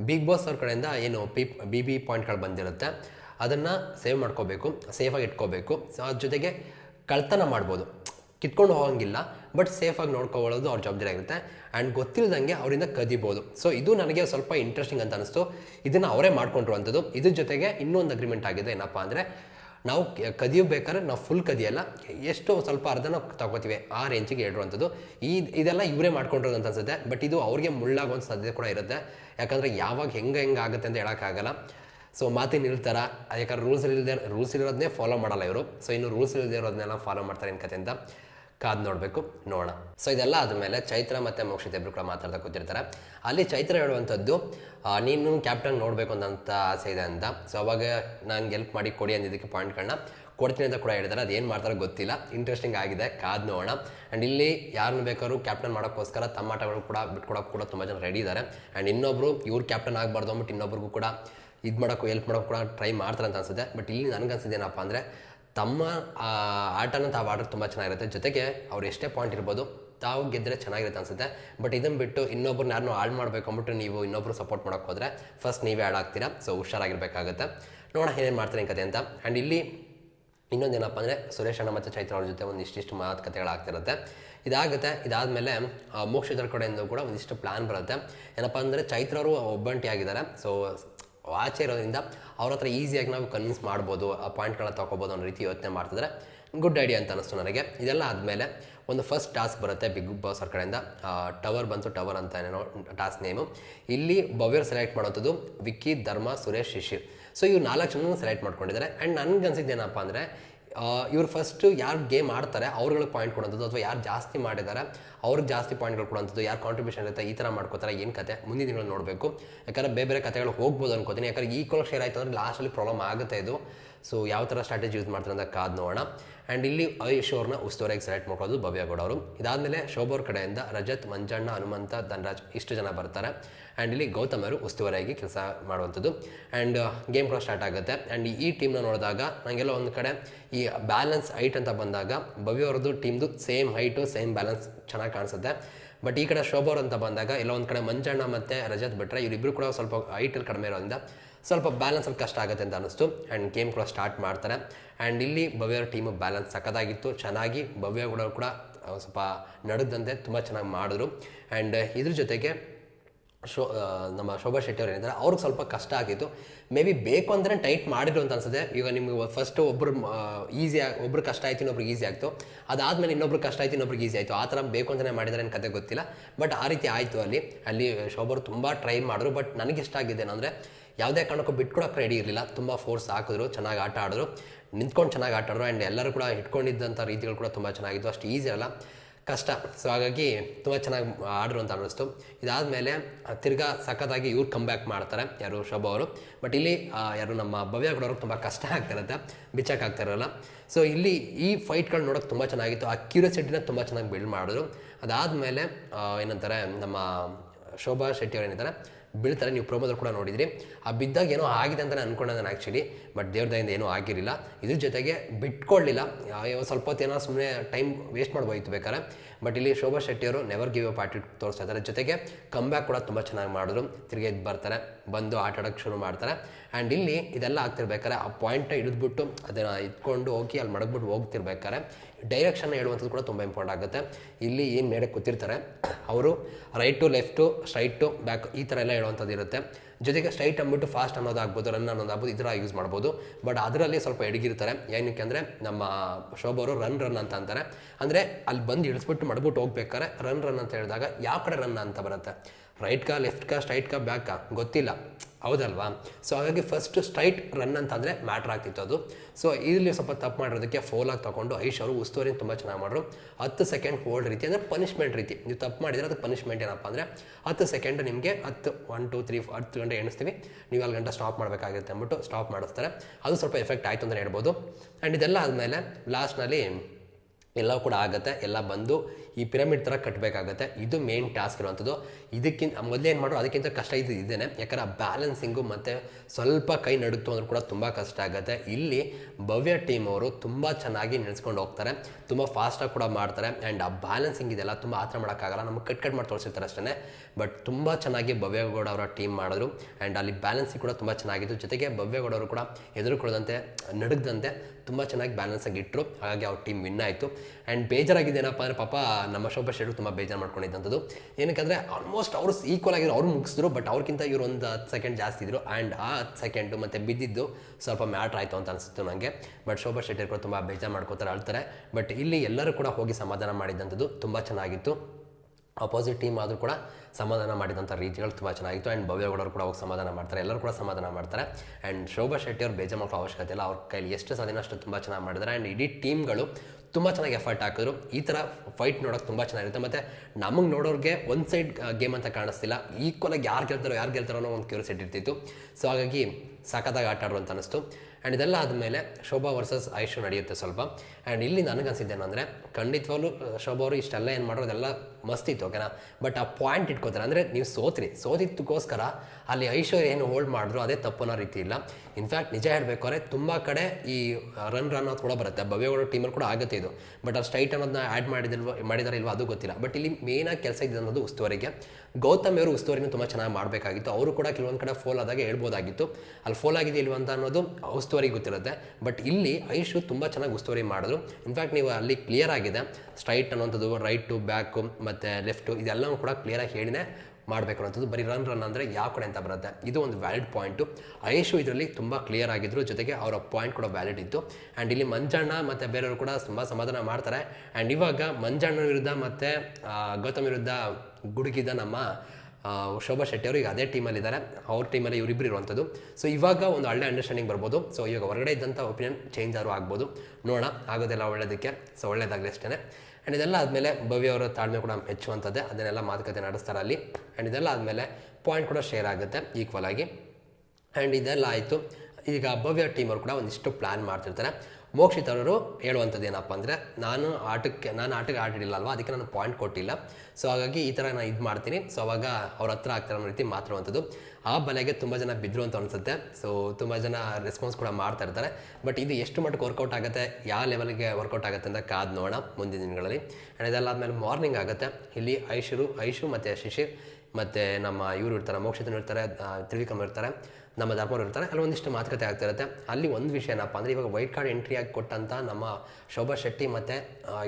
Speaker 1: ಬಿಗ್ ಬಾಸ್ ಅವ್ರ ಕಡೆಯಿಂದ ಏನು ಪಿ ಬಿ ಬಿ ಪಾಯಿಂಟ್ಗಳು ಬಂದಿರುತ್ತೆ. ಅದನ್ನು ಸೇವ್ ಮಾಡ್ಕೋಬೇಕು ಸೇಫಾಗಿ ಇಟ್ಕೋಬೇಕು. ಅದ್ರ ಜೊತೆಗೆ ಕಳ್ತನ ಮಾಡ್ಬೋದು. ಕಿತ್ಕೊಂಡು ಹೋಗಂಗಿಲ್ಲ ಬಟ್ ಸೇಫಾಗಿ ನೋಡ್ಕೊಳ್ಳೋದು ಅವ್ರ ಜವಾಬ್ದಾರಿ ಆಗುತ್ತೆ ಆ್ಯಂಡ್ ಗೊತ್ತಿಲ್ಲದಂಗೆ ಅವರಿಂದ ಕದಿಬೋದು. ಸೊ ಇದು ನನಗೆ ಸ್ವಲ್ಪ ಇಂಟ್ರೆಸ್ಟಿಂಗ್ ಅಂತ ಅನಿಸ್ತು. ಇದನ್ನು ಅವರೇ ಮಾಡ್ಕೊಂಡಿರುವಂಥದ್ದು. ಇದ್ರ ಜೊತೆಗೆ ಇನ್ನೊಂದು ಅಗ್ರಿಮೆಂಟ್ ಆಗಿದೆ ಏನಪ್ಪ ಅಂದರೆ ನಾವು ಕದಿಯಬೇಕಾದ್ರೆ ನಾವು ಫುಲ್ ಕದಿಯಲ್ಲ. ಎಷ್ಟು ಸ್ವಲ್ಪ ಅರ್ಧನ ತಗೋತೀವಿ ಆ ರೇಂಜಿಗೆ ಹೇಳಿರುವಂಥದ್ದು ಈ, ಇದೆಲ್ಲ ಇವರೇ ಮಾಡ್ಕೊಂಡಿರೋದು ಅಂತ ಅನ್ಸುತ್ತೆ. ಬಟ್ ಇದು ಅವ್ರಿಗೆ ಮುಳ್ಳಾಗುವಂಥ ಸಾಧ್ಯತೆ ಕೂಡ ಇರುತ್ತೆ. ಯಾಕಂದರೆ ಯಾವಾಗ ಹೆಂಗೆ ಹೆಂಗೆ ಆಗುತ್ತೆ ಅಂತ ಹೇಳೋಕ್ಕಾಗಲ್ಲ ಸೊ ಮಾತಿನ ನಿಲ್ತಾರ. ಯಾಕಂದ್ರೆ ರೂಲ್ಸ್ ಇಲ್ಲದೆ ರೂಲ್ಸ್ ಇರೋದನ್ನೇ ಫಾಲೋ ಮಾಡಲ್ಲ ಇವರು. ಸೊ ಇನ್ನು ರೂಲ್ಸ್ ಇಲ್ಲದೆ ಇರೋದನ್ನೆಲ್ಲ ಫಾಲೋ ಮಾಡ್ತಾರೆ ಏನು ಕತೆ ಅಂತ. ಕಾದು ನೋಡಬೇಕು, ನೋಡೋಣ. ಸೊ ಇದೆಲ್ಲ ಆದಮೇಲೆ ಚೈತ್ರ ಮತ್ತು ಮೋಕ್ಷಿತ ಇಬ್ಬರು ಕೂಡ ಮಾತಾಡ್ತಾ ಕೂತಿರ್ತಾರೆ. ಅಲ್ಲಿ ಚೈತ್ರ ಹೇಳುವಂಥದ್ದು ನೀನು ಕ್ಯಾಪ್ಟನ್ ನೋಡಬೇಕು ಅಂತ ಆಸೆ ಇದೆ ಅಂತ. ಸೊ ಅವಾಗ ನಂಗೆ ಹೆಲ್ಪ್ ಮಾಡಿ ಕೊಡಿ ಅಂದಿದ್ದಕ್ಕೆ ಪಾಯಿಂಟ್ಗಳನ್ನ ಕೊಡ್ತೀನಿ ಅಂತ ಕೂಡ ಹೇಳಿದ್ದಾರೆ ಅದೇನು ಮಾಡ್ತಾರೋ ಗೊತ್ತಿಲ್ಲ. ಇಂಟ್ರೆಸ್ಟಿಂಗ್ ಆಗಿದೆ, ಕಾದು ನೋಡೋಣ. ಆ್ಯಂಡ್ ಇಲ್ಲಿ ಯಾರನ್ನು ಬೇಕಾದ್ರೂ ಕ್ಯಾಪ್ಟನ್ ಮಾಡೋಕ್ಕೋಸ್ಕರ ತಮ್ಮ ಆಟಗಳು ಕೂಡ ಬಿಟ್ಕೊಡೋಕೆ ಕೂಡ ತುಂಬ ಜನ ರೆಡಿ ಇದ್ದಾರೆ ಆ್ಯಂಡ್ ಇನ್ನೊಬ್ಬರು ಇವ್ರು ಕ್ಯಾಪ್ಟನ್ ಆಗಬಾರ್ದು ಅಂದ್ಬಿಟ್ಟು ಇನ್ನೊಬ್ರಿಗೂ ಕೂಡ ಇದು ಮಾಡೋಕ್ಕೂ ಹೆಲ್ಪ್ ಮಾಡೋಕ್ಕೂ ಕೂಡ ಟ್ರೈ ಮಾಡ್ತಾರೆ ಅಂತ ಅನ್ಸುತ್ತೆ. ಬಟ್ ಇಲ್ಲಿ ನನಗೆ ಏನಪ್ಪ ಅಂದರೆ ತಮ್ಮ ಆಟನ ತಾವು ಆಡೋದು ತುಂಬ ಚೆನ್ನಾಗಿರುತ್ತೆ. ಜೊತೆಗೆ ಅವ್ರು ಎಷ್ಟೇ ಪಾಯಿಂಟ್ ಇರ್ಬೋದು ತಾವು ಗೆದ್ದರೆ ಚೆನ್ನಾಗಿರುತ್ತೆ ಅನ್ಸುತ್ತೆ. ಬಟ್ ಇದನ್ನು ಬಿಟ್ಟು ಇನ್ನೊಬ್ರನ್ನ ಯಾರನ್ನೂ ಹಾಳು ಮಾಡಬೇಕು ಅಂದ್ಬಿಟ್ಟು ನೀವು ಇನ್ನೊಬ್ರು ಸಪೋರ್ಟ್ ಮಾಡೋಕೆ ಹೋದರೆ ಫಸ್ಟ್ ನೀವೇ ಆಡ್ ಆಗ್ತೀರಾ? ಸೊ ಹುಷಾರಾಗಿರ್ಬೇಕಾಗುತ್ತೆ. ನೋಡೋಣ ಏನೇನು ಮಾಡ್ತಾರೆ ಕತೆ ಅಂತ. ಆ್ಯಂಡ್ ಇಲ್ಲಿ ಇನ್ನೊಂದೇನಪ್ಪ ಅಂದರೆ ಸುರೇಶ್ ಅಣ್ಣ ಮತ್ತು ಚೈತ್ರ ಅವ್ರ ಜೊತೆ ಒಂದಿಷ್ಟಿಷ್ಟು ಮಾತುಕತೆಗಳಾಗ್ತಿರುತ್ತೆ ಇದಾಗುತ್ತೆ, ಇದಾದಮೇಲೆ ಮೋಕ್ಷದರ ಕಡೆಯಿಂದ ಕೂಡ ಒಂದಿಷ್ಟು ಪ್ಲ್ಯಾನ್ ಬರುತ್ತೆ. ಏನಪ್ಪ ಅಂದರೆ ಚೈತ್ರ ಅವರು ಒಬ್ಬಂಟಿಯಾಗಿದ್ದಾರೆ. ಸೊ ಆಚೆ ಇರೋದ್ರಿಂದ ಅವ್ರ ಹತ್ರ ಈಸಿಯಾಗಿ ನಾವು ಕನ್ವಿನ್ಸ್ ಮಾಡ್ಬೋದು, ಆ ಪಾಯಿಂಟ್ಗಳನ್ನ ತೊಗೋಬೋದು ಅನ್ನೋ ರೀತಿ ಯೋಚನೆ ಮಾಡ್ತಿದ್ರೆ ಗುಡ್ ಐಡಿಯಾ ಅಂತ ಅನ್ನಿಸ್ತು ನನಗೆ. ಇದೆಲ್ಲ ಆದಮೇಲೆ ಒಂದು ಫಸ್ಟ್ ಟಾಸ್ಕ್ ಬರುತ್ತೆ ಬಿಗ್ ಬಾಸ್ ಅವ್ರ ಕಡೆಯಿಂದ. ಟವರ್ ಬಂತು ಟವರ್ ಅಂತ ಏನೋ ಟಾಸ್ಕ್ ನೇಮು ಇಲ್ಲಿ ಭವ್ಯರು ಸೆಲೆಕ್ಟ್ ಮಾಡೋಂಥದ್ದು ವಿಕ್ಕಿ ಧರ್ಮ ಸುರೇಶ್ ಶಿಶಿರ್ ಸೊ ಇವ್ರು ನಾಲ್ಕು ಜನ ಸೆಲೆಕ್ಟ್ ಮಾಡ್ಕೊಂಡಿದ್ದಾರೆ. ಆ್ಯಂಡ್ ನನಗೆ ಅನ್ಸಿದ್ದು ಏನಪ್ಪ ಅಂದರೆ ಇವ್ರು ಫಸ್ಟು ಯಾರು ಗೇಮ್ ಆಡ್ತಾರೆ ಅವ್ರುಗಳಿಗೆ ಪಾಯಿಂಟ್ ಕೊಡೋಂಥದ್ದು ಅಥವಾ ಯಾರು ಜಾಸ್ತಿ ಮಾಡಿದ್ದಾರೆ ಅವ್ರಿಗೆ ಜಾಸ್ತಿ ಪಾಯಿಂಟ್ಗಳು ಕೊಡೋಂಥದ್ದು, ಯಾರು ಕಾಂಟ್ರಿಬ್ಯೂಷನ್ ಇರುತ್ತೆ, ಈ ಥರ ಮಾಡ್ಕೋತಾರೆ, ಏನು ಕತೆ? ಮುಂದಿನ ದಿನಗಳು ನೋಡಬೇಕು. ಯಾಕಂದರೆ ಬೇರೆ ಬೇರೆ ಕತೆಗಳು ಹೋಗ್ಬೋದು ಅನ್ಕೋತೀನಿ. ಯಾಕಂದ್ರೆ ಈಕ್ವಲ್ ಶೇರ್ ಆಯಿತು ಅಂದರೆ ಲಾಸ್ಟಲ್ಲಿ ಪ್ರಾಬ್ಲಮ್ ಆಗುತ್ತೆ ಇದು. ಸೊ ಯಾವ ಥರ ಸ್ಟ್ರಾಟಜಿ ಯೂಸ್ ಮಾಡ್ತಾರೆ ಅಂತ ಕಾದು ನೋಡೋಣ. ಆ್ಯಂಡ್ ಇಲ್ಲಿ ಐಶೋರ್ನ ಅವ್ರನ್ನ ಉಸ್ತುವಾರಿಯಾಗಿ ಸೆಲೆಕ್ಟ್ ಮಾಡ್ಕೊಳ್ಳೋದು ಭವ್ಯಗೌಡ ಅವರು. ಇದಾದಮೇಲೆ ಶೋಭೋರ್ ಕಡೆಯಿಂದ ರಜತ್, ಮಂಜಣ್ಣ, ಹನುಮಂತ, ಧನರಾಜ್ ಇಷ್ಟು ಜನ ಬರ್ತಾರೆ. ಆ್ಯಂಡ್ ಇಲ್ಲಿ ಗೌತಮ್ ಅವರು ಉಸ್ತುವಾರಿಯಾಗಿ ಕೆಲಸ ಮಾಡುವಂಥದ್ದು. ಆ್ಯಂಡ್ ಗೇಮ್ ಕೂಡ ಸ್ಟಾರ್ಟ್ ಆಗುತ್ತೆ. ಆ್ಯಂಡ್ ಈ ಟೀಮ್ನ ನೋಡಿದಾಗ ನನಗೆಲ್ಲ ಒಂದು ಕಡೆ ಈ ಬ್ಯಾಲೆನ್ಸ್ ಹೈಟ್ ಅಂತ ಬಂದಾಗ ಭವ್ಯ ಅವ್ರದ್ದು ಟೀಮ್ದು ಸೇಮ್ ಹೈಟು ಸೇಮ್ ಬ್ಯಾಲೆನ್ಸ್ ಚೆನ್ನಾಗಿ ಕಾಣಿಸುತ್ತೆ. ಬಟ್ ಈ ಕಡೆ ಶೋಭೋರ್ ಅಂತ ಬಂದಾಗ ಎಲ್ಲ ಒಂದು ಕಡೆ ಮಂಜಣ್ಣ ಮತ್ತು ರಜತ್ ಬಿಟ್ಟರೆ ಇವರಿಬ್ಬರು ಕೂಡ ಸ್ವಲ್ಪ ಹೈಟಲ್ಲಿ ಕಡಿಮೆ ಇರೋದ್ರಿಂದ ಸ್ವಲ್ಪ ಬ್ಯಾಲೆನ್ಸ್ ಅಲ್ಲಿ ಕಷ್ಟ ಆಗುತ್ತೆ ಅಂತ ಅನಿಸ್ತು ಆ್ಯಂಡ್ ಗೇಮ್ ಕೂಡ ಸ್ಟಾರ್ಟ್ ಮಾಡ್ತಾರೆ ಆ್ಯಂಡ್ ಇಲ್ಲಿ ಭವ್ಯರ ಟೀಮು ಬ್ಯಾಲೆನ್ಸ್ ಸಖತ್ತಾಗಿತ್ತು. ಚೆನ್ನಾಗಿ ಭವ್ಯ ಕೂಡ ಕೂಡ ಸ್ವಲ್ಪ ನಡೆದಂತೆ ತುಂಬ ಚೆನ್ನಾಗಿ ಮಾಡಿದ್ರು. ಆ್ಯಂಡ್ ಇದ್ರ ಜೊತೆಗೆ ಶೋ ನಮ್ಮ ಶೋಭಾ ಶೆಟ್ಟಿ ಅವ್ರು ಏನಿದ್ದಾರೆ, ಅವ್ರಿಗೆ ಸ್ವಲ್ಪ ಕಷ್ಟ ಆಗಿತ್ತು. ಮೇ ಬಿ ಬೇಕು ಅಂದರೆ ಟೈಟ್ ಮಾಡಿದ್ರು ಅಂತ ಅನ್ಸುತ್ತೆ. ಈಗ ನಿಮ್ಗೆ ಫಸ್ಟ್ ಒಬ್ಬರು ಈಸಿ ಒಬ್ರು ಕಷ್ಟ ಆಯ್ತು, ಇನ್ನೊಬ್ರಿಗೆ ಈಸಿ ಆಯಿತು ಅದಾದಮೇಲೆ ಇನ್ನೊಬ್ರು ಕಷ್ಟ ಆಯ್ತು, ಇನ್ನೊಬ್ರಿಗೆ ಈಸಿ ಆಯಿತು. ಆ ಥರ ಬೇಕು ಅಂತಲೇ ಮಾಡಿದ್ರೆ ನನ್ನ ಕತೆ ಗೊತ್ತಿಲ್ಲ. ಬಟ್ ಆ ರೀತಿ ಆಯಿತು ಅಲ್ಲಿ. ಅಲ್ಲಿ ಶೋಭರು ತುಂಬ ಟ್ರೈ ಮಾಡಿದ್ರು. ಬಟ್ ನನಗೆ ಇಷ್ಟ ಆಗಿದೆ ಏನಂದರೆ, ಯಾವುದೇ ಕಾರಣಕ್ಕೂ ಬಿಟ್ಕೊಡಕ್ಕೆ ರೆಡಿ ಇರಲಿಲ್ಲ. ತುಂಬ ಫೋರ್ಸ್ ಹಾಕಿದ್ರು, ಚೆನ್ನಾಗಿ ಆಟ ಆಡಿದ್ರು. ನಿಂತ್ಕೊಂಡು ಚೆನ್ನಾಗಿ ಆಟ ಆಡಿದ್ರು. ಆ್ಯಂಡ್ ಎಲ್ಲರೂ ಕೂಡ ಇಟ್ಕೊಂಡಿದ್ದಂಥ ರೀತಿಗಳು ಕೂಡ ತುಂಬ ಚೆನ್ನಾಗಿತ್ತು. ಅಷ್ಟು ಈಸಿ ಅಲ್ಲ. ಕಷ್ಟ. ಸೊ ಹಾಗಾಗಿ ತುಂಬ ಚೆನ್ನಾಗಿ ಆಡ್ರು ಅಂತ ಅನ್ನಿಸ್ತು. ಇದಾದಮೇಲೆ ತಿರ್ಗಾ ಸಖತ್ತಾಗಿ ಇವ್ರು ಕಮ್ ಬ್ಯಾಕ್ ಮಾಡ್ತಾರೆ, ಯಾರು ಶೋಭಾ ಅವರು. ಬಟ್ ಇಲ್ಲಿ ಯಾರು ನಮ್ಮ ಭವ್ಯ ಅವ್ರಿಗೆ ತುಂಬ ಕಷ್ಟ ಆಗ್ತಿರುತ್ತೆ ಬಿಚ್ಚಕ್ಕಾಗ್ತಿರಲ್ಲ ಸೊ ಇಲ್ಲಿ ಈ ಫೈಟ್ಗಳು ನೋಡೋಕೆ ತುಂಬ ಚೆನ್ನಾಗಿತ್ತು. ಆ ಕ್ಯೂರಿಯಾಸಿಟಿನ ತುಂಬ ಚೆನ್ನಾಗಿ ಬಿಲ್ಡ್ ಮಾಡಿದ್ರು. ಅದಾದಮೇಲೆ ಏನಂತಾರೆ, ನಮ್ಮ ಶೋಭಾ ಶೆಟ್ಟಿ ಅವ್ರು ಏನಿದ್ದಾರೆ ಬೀಳ್ತಾರೆ ನೀವು ಪ್ರೋಮೋದಲ್ಲಿ ಕೂಡ ನೋಡಿದ್ರಿ. ಆ ಬಿದ್ದಾಗ ಏನೋ ಆಗಿದೆ ಅಂತ ಅನ್ಕೊಂಡೆ ನಾನು ಆ್ಯಕ್ಚುಲಿ ಬಟ್ ದೇವ್ರ ದಯಿಂದ ಏನೂ ಆಗಿರಲಿಲ್ಲ. ಇದ್ರ ಜೊತೆಗೆ ಬಿಟ್ಕೊಳ್ಳಿಲ್ಲ ಸ್ವಲ್ಪ ಹೊತ್ತು ಏನೋ ಸುಮ್ಮನೆ ಟೈಮ್ ವೇಸ್ಟ್ ಮಾಡ್ಬೋಯಿತ್ತು ಬೇಕಾದ್ರೆ. ಬಟ್ ಇಲ್ಲಿ ಶೋಭಾ ಶೆಟ್ಟಿಯವರು ನೆವರ್ ಗಿವ್ ಅಪ್ ಆಟಿಟ್ಯೂಡ್ ತೋರಿಸ್ತಾ ಇದ್ದಾರೆ. ಜೊತೆಗೆ ಕಂಬ್ಯಾಕ್ ಕೂಡ ತುಂಬ ಚೆನ್ನಾಗಿ ಮಾಡಿದ್ರು. ತಿರುಗಿ ಎದ್ದು ಬರ್ತಾರೆ, ಬಂದು ಆಟ ಆಡೋಕ್ಕೆ ಶುರು ಮಾಡ್ತಾರೆ. ಆ್ಯಂಡ್ ಇಲ್ಲಿ ಇದೆಲ್ಲ ಆಗ್ತಿರ್ಬೇಕಾರೆ ಆ ಪಾಯಿಂಟ್ ಹಿಡಿದ್ಬಿಟ್ಟು ಅದನ್ನು ಇಟ್ಕೊಂಡು ಹೋಗಿ, ಅಲ್ಲಿ ಮಡಗ್ಬಿಟ್ಟು ಹೋಗ್ತಿರ್ಬೇಕಾದ್ರೆ ಡೈರೆಕ್ಷನ್ ಹೇಳುವಂಥದ್ದು ಕೂಡ ತುಂಬ ಇಂಪಾರ್ಟೆಂಟ್ ಆಗುತ್ತೆ. ಇಲ್ಲಿ ಏನು ಮೇಲೆ ಕೂತಿರ್ತಾರೆ, ಅವರು ರೈಟು ಲೆಫ್ಟು ಸ್ಟ್ರೈಟು ಬ್ಯಾಕ್ ಈ ಥರ ಎಲ್ಲ ಹೇಳುವಂಥದ್ದು ಇರುತ್ತೆ. ಜೊತೆಗೆ ಸ್ಟ್ರೈಟ್ ಅಂದ್ಬಿಟ್ಟು ಫಾಸ್ಟ್ ಅನ್ನೋದಾಗ್ಬೋದು ರನ್ ಅನ್ನೋದಾಗ್ಬೋದು ಈ ಥರ ಯೂಸ್ ಮಾಡ್ಬೋದು. ಬಟ್ ಅದರಲ್ಲಿ ಸ್ವಲ್ಪ ಎಡಗಿರ್ತಾರೆ. ಏನಕ್ಕೆ ಅಂದರೆ ನಮ್ಮ ಶೋಭವರು ರನ್ ರನ್ ಅಂತ ಅಂತಾರೆ. ಅಂದರೆ ಅಲ್ಲಿ ಬಂದು ಇಳಿಸ್ಬಿಟ್ಟು ಮಡ್ಬಿಟ್ಟು ಹೋಗ್ಬೇಕಾರೆ ರನ್ ರನ್ ಅಂತ ಹೇಳಿದಾಗ ಯಾವ ಕಡೆ ರನ್ ಅಂತ ಬರುತ್ತೆ? ರೈಟ್ ಕಾ ಲೆಫ್ಟ್ ಕಾ ಸ್ಟ್ರೈಟ್ ಕಾ ಬ್ಯಾಕ್ ಕಾ? ಗೊತ್ತಿಲ್ಲ. ಹೌದಲ್ವಾ? ಸೊ ಹಾಗಾಗಿ ಫಸ್ಟ್ ಸ್ಟ್ರೈಟ್ ರನ್ ಅಂತಂದರೆ ಮ್ಯಾಟ್ರ್ ಆಗ್ತಿತ್ತು ಅದು. ಸೊ ಇಲ್ಲಿ ಸ್ವಲ್ಪ ತಪ್ಪು ಮಾಡಿರೋದಕ್ಕೆ ಫೋಲಾಗಿ ತೊಗೊಂಡು ಐಶ್ ಅವರು ಉಸ್ತುವಾರಿ ತುಂಬ ಚೆನ್ನಾಗಿ ಮಾಡಿದ್ರು ಹತ್ತು ಸೆಕೆಂಡ್ ಹೋಲ್ಡ್ ರೀತಿ ಅಂದರೆ ಪನಿಷ್ಮೆಂಟ್ ರೀತಿ. ನೀವು ತಪ್ಪು ಮಾಡಿದರೆ ಅದಕ್ಕೆ ಪನಿಷ್ಮೆಂಟ್ ಏನಪ್ಪ ಅಂದರೆ ಹತ್ತು ಸೆಕೆಂಡ್ ನಿಮಗೆ ಹತ್ತು ಒನ್ ಟು ತ್ರೀ ಹತ್ತು ಗಂಟೆ ಎಣಿಸ್ತೀವಿ. ನೀವು ಅಲ್ಲಿ ಗಂಟೆ ಸ್ಟಾಪ್ ಮಾಡಬೇಕಾಗಿರುತ್ತೆ ಅಂದ್ಬಿಟ್ಟು ಸ್ಟಾಪ್ ಮಾಡಿಸ್ತಾರೆ. ಅದು ಸ್ವಲ್ಪ ಎಫೆಕ್ಟ್ ಆಯಿತು ಅಂತ ಹೇಳ್ಬೋದು. ಆ್ಯಂಡ್ ಇದೆಲ್ಲ ಆದಮೇಲೆ ಲಾಸ್ಟ್ನಲ್ಲಿ ಎಲ್ಲವೂ ಕೂಡ ಆಗುತ್ತೆ. ಎಲ್ಲ ಬಂದು ಈ ಪಿರಮಿಡ್ ಥರ ಕಟ್ಟಬೇಕಾಗತ್ತೆ ಇದು ಮೇನ್ ಟಾಸ್ಕ್ ಇರುವಂಥದ್ದು ಇದಕ್ಕಿಂತ, ಮೊದಲೇ ಏನು ಮಾಡೋ ಅದಕ್ಕಿಂತ ಕಷ್ಟ ಇದು ಇದೇನೆ. ಯಾಕಂದ್ರೆ ಬ್ಯಾಲೆನ್ಸಿಂಗು ಮತ್ತು ಸ್ವಲ್ಪ ಕೈ ನಡುಕ್ತು ಅಂದ್ರೂ ಕೂಡ ತುಂಬ ಕಷ್ಟ ಆಗುತ್ತೆ. ಇಲ್ಲಿ ಭವ್ಯ ಟೀಮ್ ಅವರು ತುಂಬ ಚೆನ್ನಾಗಿ ನೆನೆಸ್ಕೊಂಡು ಹೋಗ್ತಾರೆ. ತುಂಬ ಫಾಸ್ಟಾಗಿ ಕೂಡ ಮಾಡ್ತಾರೆ. ಆ್ಯಂಡ್ ಆ ಬ್ಯಾಲೆನ್ಸಿಂಗ್ ಇದೆಲ್ಲ ತುಂಬ ಆ ಥರ ಮಾಡೋಕ್ಕಾಗಲ್ಲ. ನಮಗೆ ಕಟ್ ಕಟ್ ಮಾಡಿ ತೋರಿಸಿರ್ತಾರೆ ಅಷ್ಟೇ ಬಟ್ ತುಂಬ ಚೆನ್ನಾಗಿ ಭವ್ಯಗೌಡ ಅವರ ಟೀಮ್ ಮಾಡಿದ್ರು. ಆ್ಯಂಡ್ ಅಲ್ಲಿ ಬ್ಯಾಲೆನ್ಸಿಂಗ್ ಕೂಡ ತುಂಬ ಚೆನ್ನಾಗಿತ್ತು. ಜೊತೆಗೆ ಭವ್ಯಗೌಡ ಅವರು ಕೂಡ ಎದುರುಕೊಳ್ಳದಂತೆ ನಡುಗದಂತೆ ತುಂಬ ಚೆನ್ನಾಗಿ ಬ್ಯಾಲೆನ್ಸಾಗಿ ಇಟ್ಟರು ಹಾಗಾಗಿ ಅವ್ರ ಟೀಮ್ ವಿನ್ ಆಯಿತು. ಆ್ಯಂಡ್ ಬೇಜಾರಾಗಿದೆ ಏನಪ್ಪ ಅಂದರೆ ಪಾಪ ನಮ್ಮ ಶೋಭಾ ಶೆಟ್ರು ತುಂಬ ಬೇಜಾರು ಮಾಡ್ಕೊಂಡಿದ್ದಂಥದ್ದು. ಏನಕ್ಕಂದರೆ ಆಲ್ಮೋಸ್ಟ್ ಅವರು ಈಕ್ವಲ್ ಆಗಿರೋ, ಅವ್ರು ಮುಗಿಸಿದ್ರು ಬಟ್ ಅವ್ರಿಗಿಂತ ಇವರು ಒಂದು ಹತ್ತು ಸೆಕೆಂಡ್ ಜಾಸ್ತಿ ಇದ್ರು ಆ್ಯಂಡ್ ಆ ಹತ್ತು ಸೆಕೆಂಡು ಮತ್ತು ಬಿದ್ದಿದ್ದು ಸ್ವಲ್ಪ ಮ್ಯಾಟ್ರ್ ಆಯಿತು ಅಂತ ಅನಿಸ್ತು ನನಗೆ ಬಟ್ ಶೋಭಾ ಶೆಟ್ಟಿ ಕೂಡ ತುಂಬ ಬೇಜಾರು ಮಾಡ್ಕೋತಾರೆ ಅಳ್ತಾರೆ ಬಟ್ ಇಲ್ಲಿ ಎಲ್ಲರೂ ಕೂಡ ಹೋಗಿ ಸಮಾಧಾನ ಮಾಡಿದಂಥದ್ದು ತುಂಬ ಚೆನ್ನಾಗಿತ್ತು. ಅಪೋಸಿಟ್ ಟೀಮ್ ಆದರೂ ಕೂಡ ಸಮಾಧಾನ ಮಾಡಿದಂಥ ರೀತಿಗಳು ತುಂಬ ಚೆನ್ನಾಗಿತ್ತು. ಆ್ಯಂಡ್ ಭವ್ಯಗೌಡರು ಕೂಡ ಹೋಗಿ ಸಮಾಧಾನ ಮಾಡ್ತಾರೆ. ಎಲ್ಲರೂ ಕೂಡ ಸಮಾಧಾನ ಮಾಡ್ತಾರೆ. ಆ್ಯಂಡ್ ಶೋಭಾ ಶೆಟ್ಟಿ ಅವ್ರು ಬೇಜಾರು ಮಾಡೋ ಅವಶ್ಯಕತೆ ಇಲ್ಲ. ಅವ್ರ ಕೈಲಿ ಎಷ್ಟು ಸಾಧ್ಯನೋ ಅಷ್ಟು ತುಂಬ ಚೆನ್ನಾಗಿ ಮಾಡಿದ್ದಾರೆ. ಆ್ಯಂಡ್ ಇಡೀ ಟೀಮ್ಗಳು ತುಂಬ ಚೆನ್ನಾಗಿ ಎಫರ್ಟ್ ಹಾಕಿದ್ರು. ಈ ಥರ ಫೈಟ್ ನೋಡೋಕೆ ತುಂಬ ಚೆನ್ನಾಗಿರುತ್ತೆ. ಮತ್ತು ನಮಗೆ ನೋಡೋರಿಗೆ ಒಂದು ಸೈಡ್ ಗೇಮ್ ಅಂತ ಕಾಣಿಸ್ತಿಲ್ಲ. ಈಕ್ವಲಾಗಿ ಯಾರು ಗೆಲ್ತಾರೋ ಯಾರು ಗೆಲ್ತಾರೋ ಅನ್ನೋ ಒಂದು ಕ್ಯೂರಿಯಾಸಿಟಿ ಇರ್ತಿತ್ತು. ಸೊ ಹಾಗಾಗಿ ಸಖತ್ತಾಗಿ ಆಟ ಆಡೋರು ಅಂತ ಅನಿಸ್ತು. ಆ್ಯಂಡ್ ಇದೆಲ್ಲ ಆದಮೇಲೆ ಶೋಭಾ ವರ್ಸಸ್ ಆಯುಷು ನಡೆಯುತ್ತೆ ಸ್ವಲ್ಪ. ಆ್ಯಂಡ್ ಇಲ್ಲಿ ನನಗನ್ಸಿದ್ದೇನು ಅಂದರೆ, ಖಂಡಿತವಾಗ್ಲೂ ಶೋಭಾ ಅವರು ಇಷ್ಟೆಲ್ಲ ಏನು ಮಾಡೋದು ಅದೆಲ್ಲ ಮಸ್ತಿತ್ತು ಓಕೆನಾ ಬಟ್ ಆ ಪಾಯಿಂಟ್ ಇಟ್ಕೋತಾರೆ. ಅಂದರೆ ನೀವು ಸೋತ್ರಿ. ಸೋತಿದ್ದಕ್ಕೋಸ್ಕರ ಅಲ್ಲಿ ಐಶ್ವರ್ಯ ಏನು ಹೋಲ್ಡ್ ಮಾಡಿದ್ರು, ಅದೇ ತಪ್ಪು ಅನ್ನೋ ರೀತಿ ಇಲ್ಲ. ಇನ್ಫ್ಯಾಕ್ಟ್ ನಿಜ ಹೇಳಬೇಕಾದ್ರೆ ತುಂಬ ಕಡೆ ಈ ರನ್ ರನ್ ಅನ್ನೋದು ಕೂಡ ಬರುತ್ತೆ. ಭವ್ಯಗೌಡ ಟೀಮಲ್ಲಿ ಕೂಡ ಆಗುತ್ತೆ ಇದು. ಬಟ್ ಆ ಸ್ಟ್ರೈಟ್ ಅನ್ನೋದನ್ನ ಆ್ಯಡ್ ಮಾಡಿದಿಲ್ವ, ಮಾಡಿದಾರೆ ಇಲ್ವಾ ಅದು ಗೊತ್ತಿಲ್ಲ. ಬಟ್ ಇಲ್ಲಿ ಮೇನಾಗಿ ಕೆಲಸ ಇದೆ ಅನ್ನೋದು ಉಸ್ತುವಾರಿಗೆ. ಗೌತಮ್ ಅವರು ಉಸ್ತುವಾರಿನ ತುಂಬ ಚೆನ್ನಾಗಿ ಮಾಡಬೇಕಾಗಿತ್ತು. ಅವರು ಕೂಡ ಕೆಲವೊಂದು ಕಡೆ ಫೋಲ್ ಆದಾಗ ಹೇಳ್ಬೋದಾಗಿತ್ತು. ಅಲ್ಲಿ ಫೋಲ್ ಆಗಿದೆ ಇಲ್ವ ಅಂತ ಅನ್ನೋದು ಉಸ್ತುವಾರಿಗೆ ಗೊತ್ತಿರುತ್ತೆ. ಬಟ್ ಇಲ್ಲಿ ಐಶು ತುಂಬ ಚೆನ್ನಾಗಿ ಉಸ್ತುವಾರಿ ಮಾಡಿದ್ರು. ಇನ್ಫ್ಯಾಕ್ಟ್ ನೀವು ಅಲ್ಲಿ ಕ್ಲಿಯರ್ ಆಗಿದೆ. ಸ್ಟ್ರೈಟ್ ಅನ್ನೋಂಥದ್ದು ರೈಟು ಬ್ಯಾಕು ಮತ್ತು ಲೆಫ್ಟು ಇದೆಲ್ಲವೂ ಕೂಡ ಕ್ಲಿಯರಾಗಿ ಹೇಳಿನೇ ಮಾಡಬೇಕು ಅನ್ನೋಂಥದ್ದು ಬರೀ ರನ್ ರನ್ ಅಂದರೆ ಯಾವ ಕಡೆ ಅಂತ ಬರುತ್ತೆ. ಇದು ಒಂದು ವ್ಯಾಲಿಡ್ ಪಾಯಿಂಟು ಅಯೇಶು ಇದರಲ್ಲಿ ತುಂಬ ಕ್ಲಿಯರ್ ಆಗಿದ್ರು, ಜೊತೆಗೆ ಅವರ ಪಾಯಿಂಟ್ ಕೂಡ ವ್ಯಾಲಿಡ್ ಇತ್ತು. ಆ್ಯಂಡ್ ಇಲ್ಲಿ ಮಂಜಣ್ಣ ಮತ್ತು ಬೇರೆಯವರು ಕೂಡ ತುಂಬ ಸಮಾಧಾನ ಮಾಡ್ತಾರೆ. ಆ್ಯಂಡ್ ಇವಾಗ ಮಂಜಣ್ಣ ವಿರುದ್ಧ ಮತ್ತು ಗೌತಮ್ ವಿರುದ್ಧ ಗುಡುಗಿದ ನಮ್ಮ ಶೋಭಾ ಶೆಟ್ಟಿ ಅವರು ಈಗ ಅದೇ ಟೀಮಲ್ಲಿದ್ದಾರೆ ಅವ್ರ ಟೀಮಲ್ಲಿ ಇವರಿಬ್ಬರು ಇರುವಂಥದ್ದು. ಸೊ ಇವಾಗ ಒಂದು ಒಳ್ಳೆ ಅಂಡರ್ಸ್ಟ್ಯಾಂಡಿಂಗ್ ಬರ್ಬೋದು. ಸೊ ಇವಾಗ ಹೊರಗಡೆ ಇದ್ದಂಥ ಒಪಿನಿಯನ್ ಚೇಂಜ್ ಆದರೂ ಆಗ್ಬೋದು. ನೋಡೋಣ, ಆಗೋದೆಲ್ಲ ಒಳ್ಳೆಯದಕ್ಕೆ ಸೊ ಒಳ್ಳೆಯದಾಗಲಿ ಅಷ್ಟೇ ಆ್ಯಂಡ್ ಇದೆಲ್ಲ ಆದಮೇಲೆ ಭವ್ಯ ಅವರ ತಾಳ್ಮೆ ಕೂಡ ಹೆಚ್ಚುವಂಥದ್ದೇ. ಅದನ್ನೆಲ್ಲ ಮಾತುಕತೆ ನಡೆಸ್ತಾರೆ ಅಲ್ಲಿ. ಆ್ಯಂಡ್ ಇದೆಲ್ಲ ಆದಮೇಲೆ ಪಾಯಿಂಟ್ ಕೂಡ ಶೇರ್ ಆಗುತ್ತೆ ಈಕ್ವಲ್ ಆಗಿ. ಆ್ಯಂಡ್ ಇದೆಲ್ಲ ಆಯಿತು. ಈಗ ಭವ್ಯ ಟೀಮ್ ಅವರು ಕೂಡ ಒಂದಿಷ್ಟು ಪ್ಲ್ಯಾನ್ ಮಾಡ್ತಿರ್ತಾರೆ. ಮೋಕ್ಷಿತ್ ಅವರು ಹೇಳುವಂಥದ್ದು ಏನಪ್ಪ ಅಂದರೆ, ನಾನು ಆಟಕ್ಕೆ ನಾನು ಆಟಕ್ಕೆ ಆಡಿಲ್ಲ ಅಲ್ವಾ ಅದಕ್ಕೆ ನಾನು ಪಾಯಿಂಟ್ ಕೊಟ್ಟಿಲ್ಲ. ಸೊ ಹಾಗಾಗಿ ಈ ಥರ ನಾನು ಇದು ಮಾಡ್ತೀನಿ. ಸೊ ಅವಾಗ ಅವ್ರ ಹತ್ರ ಆಗ್ತಾರೆ ಅನ್ನೋ ರೀತಿ ಮಾತಾಡುವಂಥದ್ದು. ಆ ಬಲೆಗೆ ತುಂಬ ಜನ ಬಿದ್ದರು ಅಂತ ಅನಿಸುತ್ತೆ. ಸೊ ತುಂಬ ಜನ ರೆಸ್ಪಾನ್ಸ್ ಕೂಡ ಮಾಡ್ತಾ ಇರ್ತಾರೆ. ಬಟ್ ಇದು ಎಷ್ಟು ಮಟ್ಟಕ್ಕೆ ವರ್ಕೌಟ್ ಆಗುತ್ತೆ, ಯಾವ ಲೆವೆಲ್ಗೆ ವರ್ಕೌಟ್ ಆಗುತ್ತೆ ಅಂತ ಕಾದು ನೋಡೋಣ ಮುಂದಿನ ದಿನಗಳಲ್ಲಿ. ಆ್ಯಂಡ್ ಇದೆಲ್ಲ ಆದಮೇಲೆ ಮಾರ್ನಿಂಗ್ ಆಗುತ್ತೆ. ಇಲ್ಲಿ ಐಶುರು, ಐಶು ಮತ್ತು ಶಿಶಿರ್ ಮತ್ತು ನಮ್ಮ ಇವರು ಇರ್ತಾರೆ ಮೋಕ್ಷಿತನು ಇರ್ತಾರೆ ತ್ರಿವಿಕ್ರಮ್ ಇರ್ತಾರೆ. ನಮ್ಮ ಧರ್ಮವ್ರು ಇರ್ತಾರೆ, ಅಲ್ಲಿ ಒಂದಿಷ್ಟು ಮಾತುಕತೆ ಆಗ್ತಿರುತ್ತೆ ಅಲ್ಲಿ ಒಂದು ವಿಷಯ ಏನಪ್ಪ ಅಂದರೆ ಇವಾಗ ವೈಟ್ ಕಾರ್ಡ್ ಎಂಟ್ರಿ ಆಗಿ ಕೊಟ್ಟಂಥ ನಮ್ಮ ಶೋಭಾ ಶೆಟ್ಟಿ ಮತ್ತು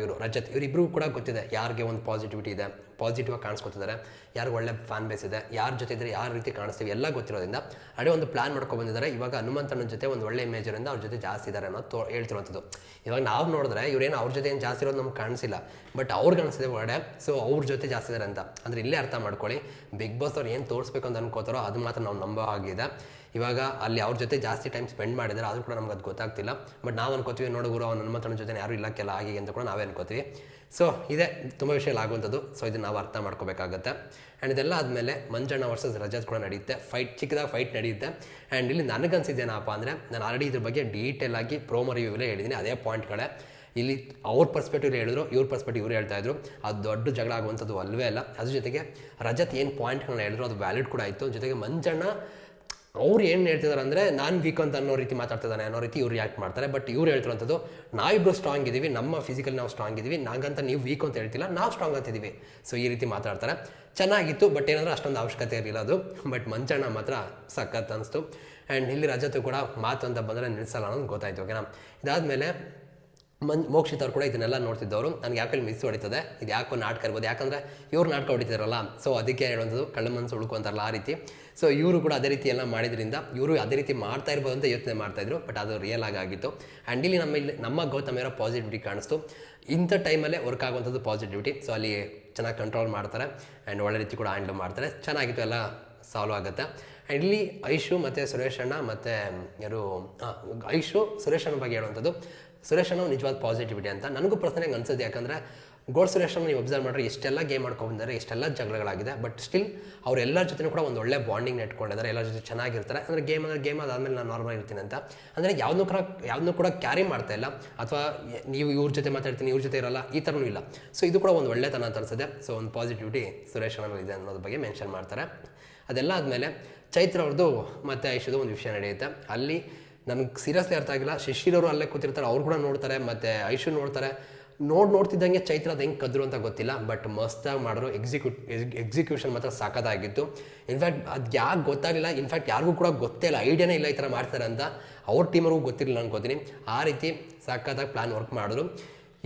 Speaker 1: ಇವರು ರಜತ್ ಇವರಿಬ್ಬರಿಗೂ ಕೂಡ ಗೊತ್ತಿದೆ ಯಾರಿಗೆ ಒಂದು ಪಾಸಿಟಿವಿಟಿ ಇದೆ. ಪಾಸಿಟಿವ್ ಆಗಿ ಕಾಣಿಸ್ಕೊತಿದ್ದಾರೆ ಯಾರು ಒಳ್ಳೆ ಫ್ಯಾನ್ ಬೇಸ್ ಇದೆ. ಯಾರ ಜೊತೆ ಇದ್ರೆ ಯಾವ ರೀತಿ ಕಾಣಿಸ್ತೀವಿ ಎಲ್ಲ ಗೊತ್ತಿರೋದ್ರಿಂದ ಅದೇ ಒಂದು ಪ್ಲಾನ್ ಮಾಡ್ಕೊಂಡು ಬಂದಿದ್ದಾರೆ ಇವಾಗ ಹನುಮಂತನ ಜೊತೆ ಒಂದು ಒಳ್ಳೆ ಇಮೇಜ್ ಇರೋದ್ರಿಂದ ಅವ್ರ ಜೊತೆ ಜಾಸ್ತಿ ಇದ್ದಾರೆ ಅನ್ನೋದು ತೋ ಹೇಳ್ತಿರುವಂಥದ್ದು ಇವಾಗ ನಾವು ನೋಡಿದ್ರೆ ಇವ್ರೇನು ಅವ್ರ ಜೊತೆ ಏನು ಜಾಸ್ತಿ ಇರೋದು ನಮ್ಗೆ ಕಾಣಿಸಿಲ್ಲ. ಬಟ್ ಅವ್ರು ಕಾಣಿಸಿದೆ ಒಳ್ಳೆ ಸೊ ಅವ್ರ ಜೊತೆ ಜಾಸ್ತಿ ಇದ್ದಾರೆ ಅಂತ. ಅಂದರೆ ಇಲ್ಲೇ ಅರ್ಥ ಮಾಡ್ಕೊಳ್ಳಿ. ಬಿಗ್ ಬಾಸ್ ಅವ್ರು ಏನು ತೋರಿಸ್ಬೇಕು ಅಂತ ಅನ್ಕೋತಾರೋ ಅದು ಮಾತ್ರ ನಾವು ನಂಬೋ ಆಗಿದೆ ಇವಾಗ ಅಲ್ಲಿ ಅವ್ರ ಜೊತೆ ಜಾಸ್ತಿ ಟೈಮ್ ಸ್ಪೆಂಡ್ ಮಾಡಿದ್ದಾರೆ ಆದರೂ ಕೂಡ ನಮ್ಗೆ ಅದು ಗೊತ್ತಾಗ್ತಿಲ್ಲ. ಬಟ್ ನಾವು ಅನ್ಕೋತೀವಿ ನೋಡುಗರು ಅವ್ನ ಹನುಮಂತನ ಜೊತೆ ಯಾರು ಇಲ್ಲಕ್ಕೆಲ್ಲ ಆಗಿ ಅಂತ ಕೂಡ ನಾವೇ ಅನ್ಕೋತೀವಿ. ಸೊ ಇದೆ ತುಂಬ ವಿಷಯಗಳಾಗುವಂಥದ್ದು ಸೊ ಇದನ್ನು ನಾವು ಅರ್ಥ ಮಾಡ್ಕೋಬೇಕಾಗತ್ತೆ. ಆ್ಯಂಡ್ ಇದೆಲ್ಲ ಆದಮೇಲೆ ಮಂಜಣ್ಣ ವರ್ಸಸ್ ರಜತ್ ಕೂಡ ನಡೆಯುತ್ತೆ. ಫೈಟ್ ಚಿಕ್ಕದಾಗಿ ಫೈಟ್ ನಡೆಯುತ್ತೆ. ಆ್ಯಂಡ್ ಇಲ್ಲಿ ನನಗನ್ಸಿದ್ದೇನಪ್ಪ ಅಂದರೆ, ನಾನು ಆಲ್ರೆಡಿ ಇದ್ರ ಬಗ್ಗೆ ಡೀಟೇಲ್ ಆಗಿ ಪ್ರೋಮೋ ರಿವ್ಯೂಲೇ ಹೇಳಿದ್ದೀನಿ. ಅದೇ ಪಾಯಿಂಟ್ಗಳೇ ಇಲ್ಲಿ ಅವ್ರ ಪರ್ಸ್ಪೆಕ್ಟಿವ್ ಹೇಳಿದ್ರು, ಇವ್ರ ಪರ್ಸ್ಪೆಕ್ಟಿವ್ ಇವ್ರು ಹೇಳ್ತಾ ಇದ್ರು. ಅದು ದೊಡ್ಡ ಜಗಳ ಆಗುವಂಥದ್ದು ಅಲ್ವೇ ಅಲ್ಲ. ಅದ್ರ ಜೊತೆಗೆ ರಜತ್ ಏನು ಪಾಯಿಂಟ್ಗಳನ್ನ ಹೇಳಿದ್ರು, ಅದು ವ್ಯಾಲಿಡ್ ಕೂಡ ಆಯಿತು. ಜೊತೆಗೆ ಮಂಜಣ್ಣ ಅವ್ರು ಏನು ಹೇಳ್ತಿದ್ದಾರೆ ಅಂದರೆ, ನಾನು ವೀಕ್ ಅಂತ ಅನ್ನೋ ರೀತಿ ಮಾತಾಡ್ತಿದ್ದಾನೆ ಅನ್ನೋ ರೀತಿ ಇವ್ರು ರಿಯಾಕ್ಟ್ ಮಾಡ್ತಾರೆ. ಬಟ್ ಇವ್ರು ಹೇಳ್ತಿರೋಂಥದ್ದು ನಾವಿಬ್ರು ಸ್ಟ್ರಾಂಗ್ ಇದ್ದೀವಿ ನಮ್ಮ ಫಿಸಿಕಲ್ ನಾವು ಸ್ಟ್ರಾಂಗ್ ಇದ್ದೀವಿ ನಾಗಂತ ನೀವು ವೀಕ್ ಅಂತ ಹೇಳ್ತಿಲ್ಲ, ನಾವು ಸ್ಟ್ರಾಂಗ್ ಅಂತಿದ್ದೀವಿ ಸೊ ಈ ರೀತಿ ಮಾತಾಡ್ತಾರೆ. ಚೆನ್ನಾಗಿತ್ತು ಬಟ್ ಏನಂದ್ರೆ ಅಷ್ಟೊಂದು ಅವಶ್ಯಕತೆ ಇರಲಿಲ್ಲ ಅದು. ಬಟ್ ಮಂಚಣ್ಣ ಮಾತ್ರ ಸಖತ್ ಅನಿಸ್ತು. ಆ್ಯಂಡ್ ಇಲ್ಲಿ ರಜತು ಕೂಡ ಮಾತು ಅಂತ ಬಂದರೆ ನಿಲ್ಲಿಸಲ್ಲ ಅನ್ನೋದು ಗೊತ್ತಾಯ್ತು ಓಕೆನಾ ಇದಾದಮೇಲೆ ಮನ್ ಮೋಕ್ಷಿತ್ ಅವ್ರು ಕೂಡ ಇದನ್ನೆಲ್ಲ ನೋಡ್ತಿದ್ದವರು. ನನಗೆ ಯಾಕೆ ಮಿಸ್ ಹೊಡಿತದೆ? ಇದು ಯಾಕೋ ನಾಟಕ ಇರ್ಬೋದು. ಯಾಕಂದರೆ ಇವ್ರು ನಾಟಕ ಹೊಡಿತಾರಲ್ಲ ಸೊ ಅದಕ್ಕೆ ಹೇಳುವಂಥದ್ದು ಕಳ್ಳ ಮನಸ್ಸು ಉಳ್ಕೊಂತಾರಲ್ಲ ಆ ರೀತಿ. ಸೊ ಇವರು ಕೂಡ ಅದೇ ರೀತಿ ಎಲ್ಲ ಮಾಡಿದ್ರಿಂದ ಇವರು ಅದೇ ರೀತಿ ಮಾಡ್ತಾ ಇರ್ಬೋದು ಅಂತ ಯೋಚನೆ ಮಾಡ್ತಾಯಿದ್ರು ಬಟ್ ಅದು ರಿಯಲ್ ಆಗಿ ಆಗಿತ್ತು. ಆ್ಯಂಡ್ ಇಲ್ಲಿ ನಮ್ಮ ಇಲ್ಲಿ ನಮ್ಮ ಗೌತಮ್ ಇರೋ ಪಾಸಿಟಿವಿಟಿ ಕಾಣಿಸ್ತು. ಇಂಥ ಟೈಮಲ್ಲೇ ವರ್ಕ್ ಆಗುವಂಥದ್ದು ಪಾಸಿಟಿವಿಟಿ ಸೊ ಅಲ್ಲಿ ಚೆನ್ನಾಗಿ ಕಂಟ್ರೋಲ್ ಮಾಡ್ತಾರೆ ಆ್ಯಂಡ್ ಒಳ್ಳೆ ರೀತಿ ಕೂಡ ಹ್ಯಾಂಡಲ್ ಮಾಡ್ತಾರೆ. ಚೆನ್ನಾಗಿತ್ತು ಎಲ್ಲ ಸಾಲ್ವ್ ಆಗುತ್ತೆ. ಆ್ಯಂಡ್ ಇಲ್ಲಿ ಐಶು ಮತ್ತು ಸುರೇಶ್ ಅಣ್ಣ ಮತ್ತು ಯಾರು ಐಶು, ಸುರೇಶ್ ಅಣ್ಣ ಬಗ್ಗೆ ಹೇಳುವಂಥದ್ದು. ಸುರೇಶ್ ಅಣ್ಣ ನಿಜವಾದ ಪಾಸಿಟಿವಿಟಿ ಅಂತ. ನನಗೂ ಪರ್ಸನಲಾಗಿ ಅನ್ಸೋದು ಯಾಕಂದರೆ ಗೋಡ್ ರೇಷನ್ ನೀವು ಅಬ್ಸರ್ವ್ ಮಾಡಿದ್ರೆ ಎಷ್ಟೆಲ್ಲ ಗೇಮ್ ಮಾಡ್ಕೊಂಡಿದ್ದಾರೆ ಎಷ್ಟೆಲ್ಲ ಜಗಳಗಳಾಗಿದೆ ಬಟ್ ಸ್ಟಿಲ್ ಅವರೆಲ್ಲರ ಜೊತೆ ಕೂಡ ಒಂದು ಒಳ್ಳೆ ಬಾಂಡಿಂಗ್ ನೆಟ್ಕೊಂಡಿದ್ದಾರೆ ಎಲ್ಲರ ಜೊತೆ ಚೆನ್ನಾಗಿರ್ತಾರೆ. ಅಂದರೆ ಗೇಮ್ ಅಂದರೆ ಗೇಮ್ ಅದಾದಮೇಲೆ ನಾನು ನಾರ್ಮಲ್ ಇರ್ತೀನಿ ಅಂತ. ಅಂದರೆ ಯಾವುದನ್ನು ಕೂಡ ಯಾವುದನ್ನು ಕೂಡ ಕ್ಯಾರಿ ಮಾಡ್ತಾ ಇಲ್ಲ. ಅಥವಾ ನೀವು ಇವ್ರ ಜೊತೆ ಮಾತಾಡ್ತೀನಿ, ಇವ್ರ ಜೊತೆ ಇರಲ್ಲ, ಈ ಥರನೂ ಇಲ್ಲ. ಸೊ ಇದು ಕೂಡ ಒಂದು ಒಳ್ಳೆತನ ಅಂತ ಅನಿಸುತ್ತೆ. ಸೊ ಒಂದು ಪಾಸಿಟಿವಿಟಿ ಸುರೇಶ್ ಇದೆ ಅನ್ನೋದ್ರ ಬಗ್ಗೆ ಮೆನ್ಷನ್ ಮಾಡ್ತಾರೆ. ಅದೆಲ್ಲ ಆದಮೇಲೆ ಚೈತ್ರ ಅವ್ರದ್ದು ಮತ್ತು ಐಶುದು ಒಂದು ವಿಷಯ ನಡೆಯುತ್ತೆ. ಅಲ್ಲಿ ನನಗೆ ಸೀರಿಯಸ್ಲಿ ಅರ್ಥ ಆಗಿಲ್ಲ. ಶಿಶಿರವರು ಅಲ್ಲೇ ಕೂತಿರ್ತಾರೆ, ಅವ್ರು ಕೂಡ ನೋಡ್ತಾರೆ, ಮತ್ತು ಐಶು ನೋಡ್ತಾರೆ. ನೋಡಿ ನೋಡ್ತಿದ್ದಂಗೆ ಚೈತ್ರ ಅದು ಹೆಂಗೆ ಕದ್ರು ಅಂತ ಗೊತ್ತಿಲ್ಲ ಬಟ್ ಮಸ್ತಾಗಿ ಮಾಡಿದ್ರು ಎಕ್ಸಿಕ್ಯೂಟ್ ಎಕ್ಸಿಕ್ಯೂಷನ್ ಮಾತ್ರ ಸಾಕಾಗಿತ್ತು ಇನ್ಫ್ಯಾಕ್ಟ್ ಅದು ಯಾಕೆ ಗೊತ್ತಾಗಲಿಲ್ಲ ಇನ್ಫ್ಯಾಕ್ಟ್ ಯಾರಿಗೂ ಕೂಡ ಗೊತ್ತೇ ಇಲ್ಲ ಐಡಿಯಾನೇ ಇಲ್ಲ ಈ ಥರ ಮಾಡ್ತಾರೆ ಅಂತ ಅವ್ರ ಟೀಮವ್ರಿಗೂ ಗೊತ್ತಿರಲಿಲ್ಲ ಅನ್ಕೋತೀನಿ. ಆ ರೀತಿ ಸಕ್ಕತ್ತಾಗಿ ಪ್ಲ್ಯಾನ್ ವರ್ಕ್ ಮಾಡಿದ್ರು.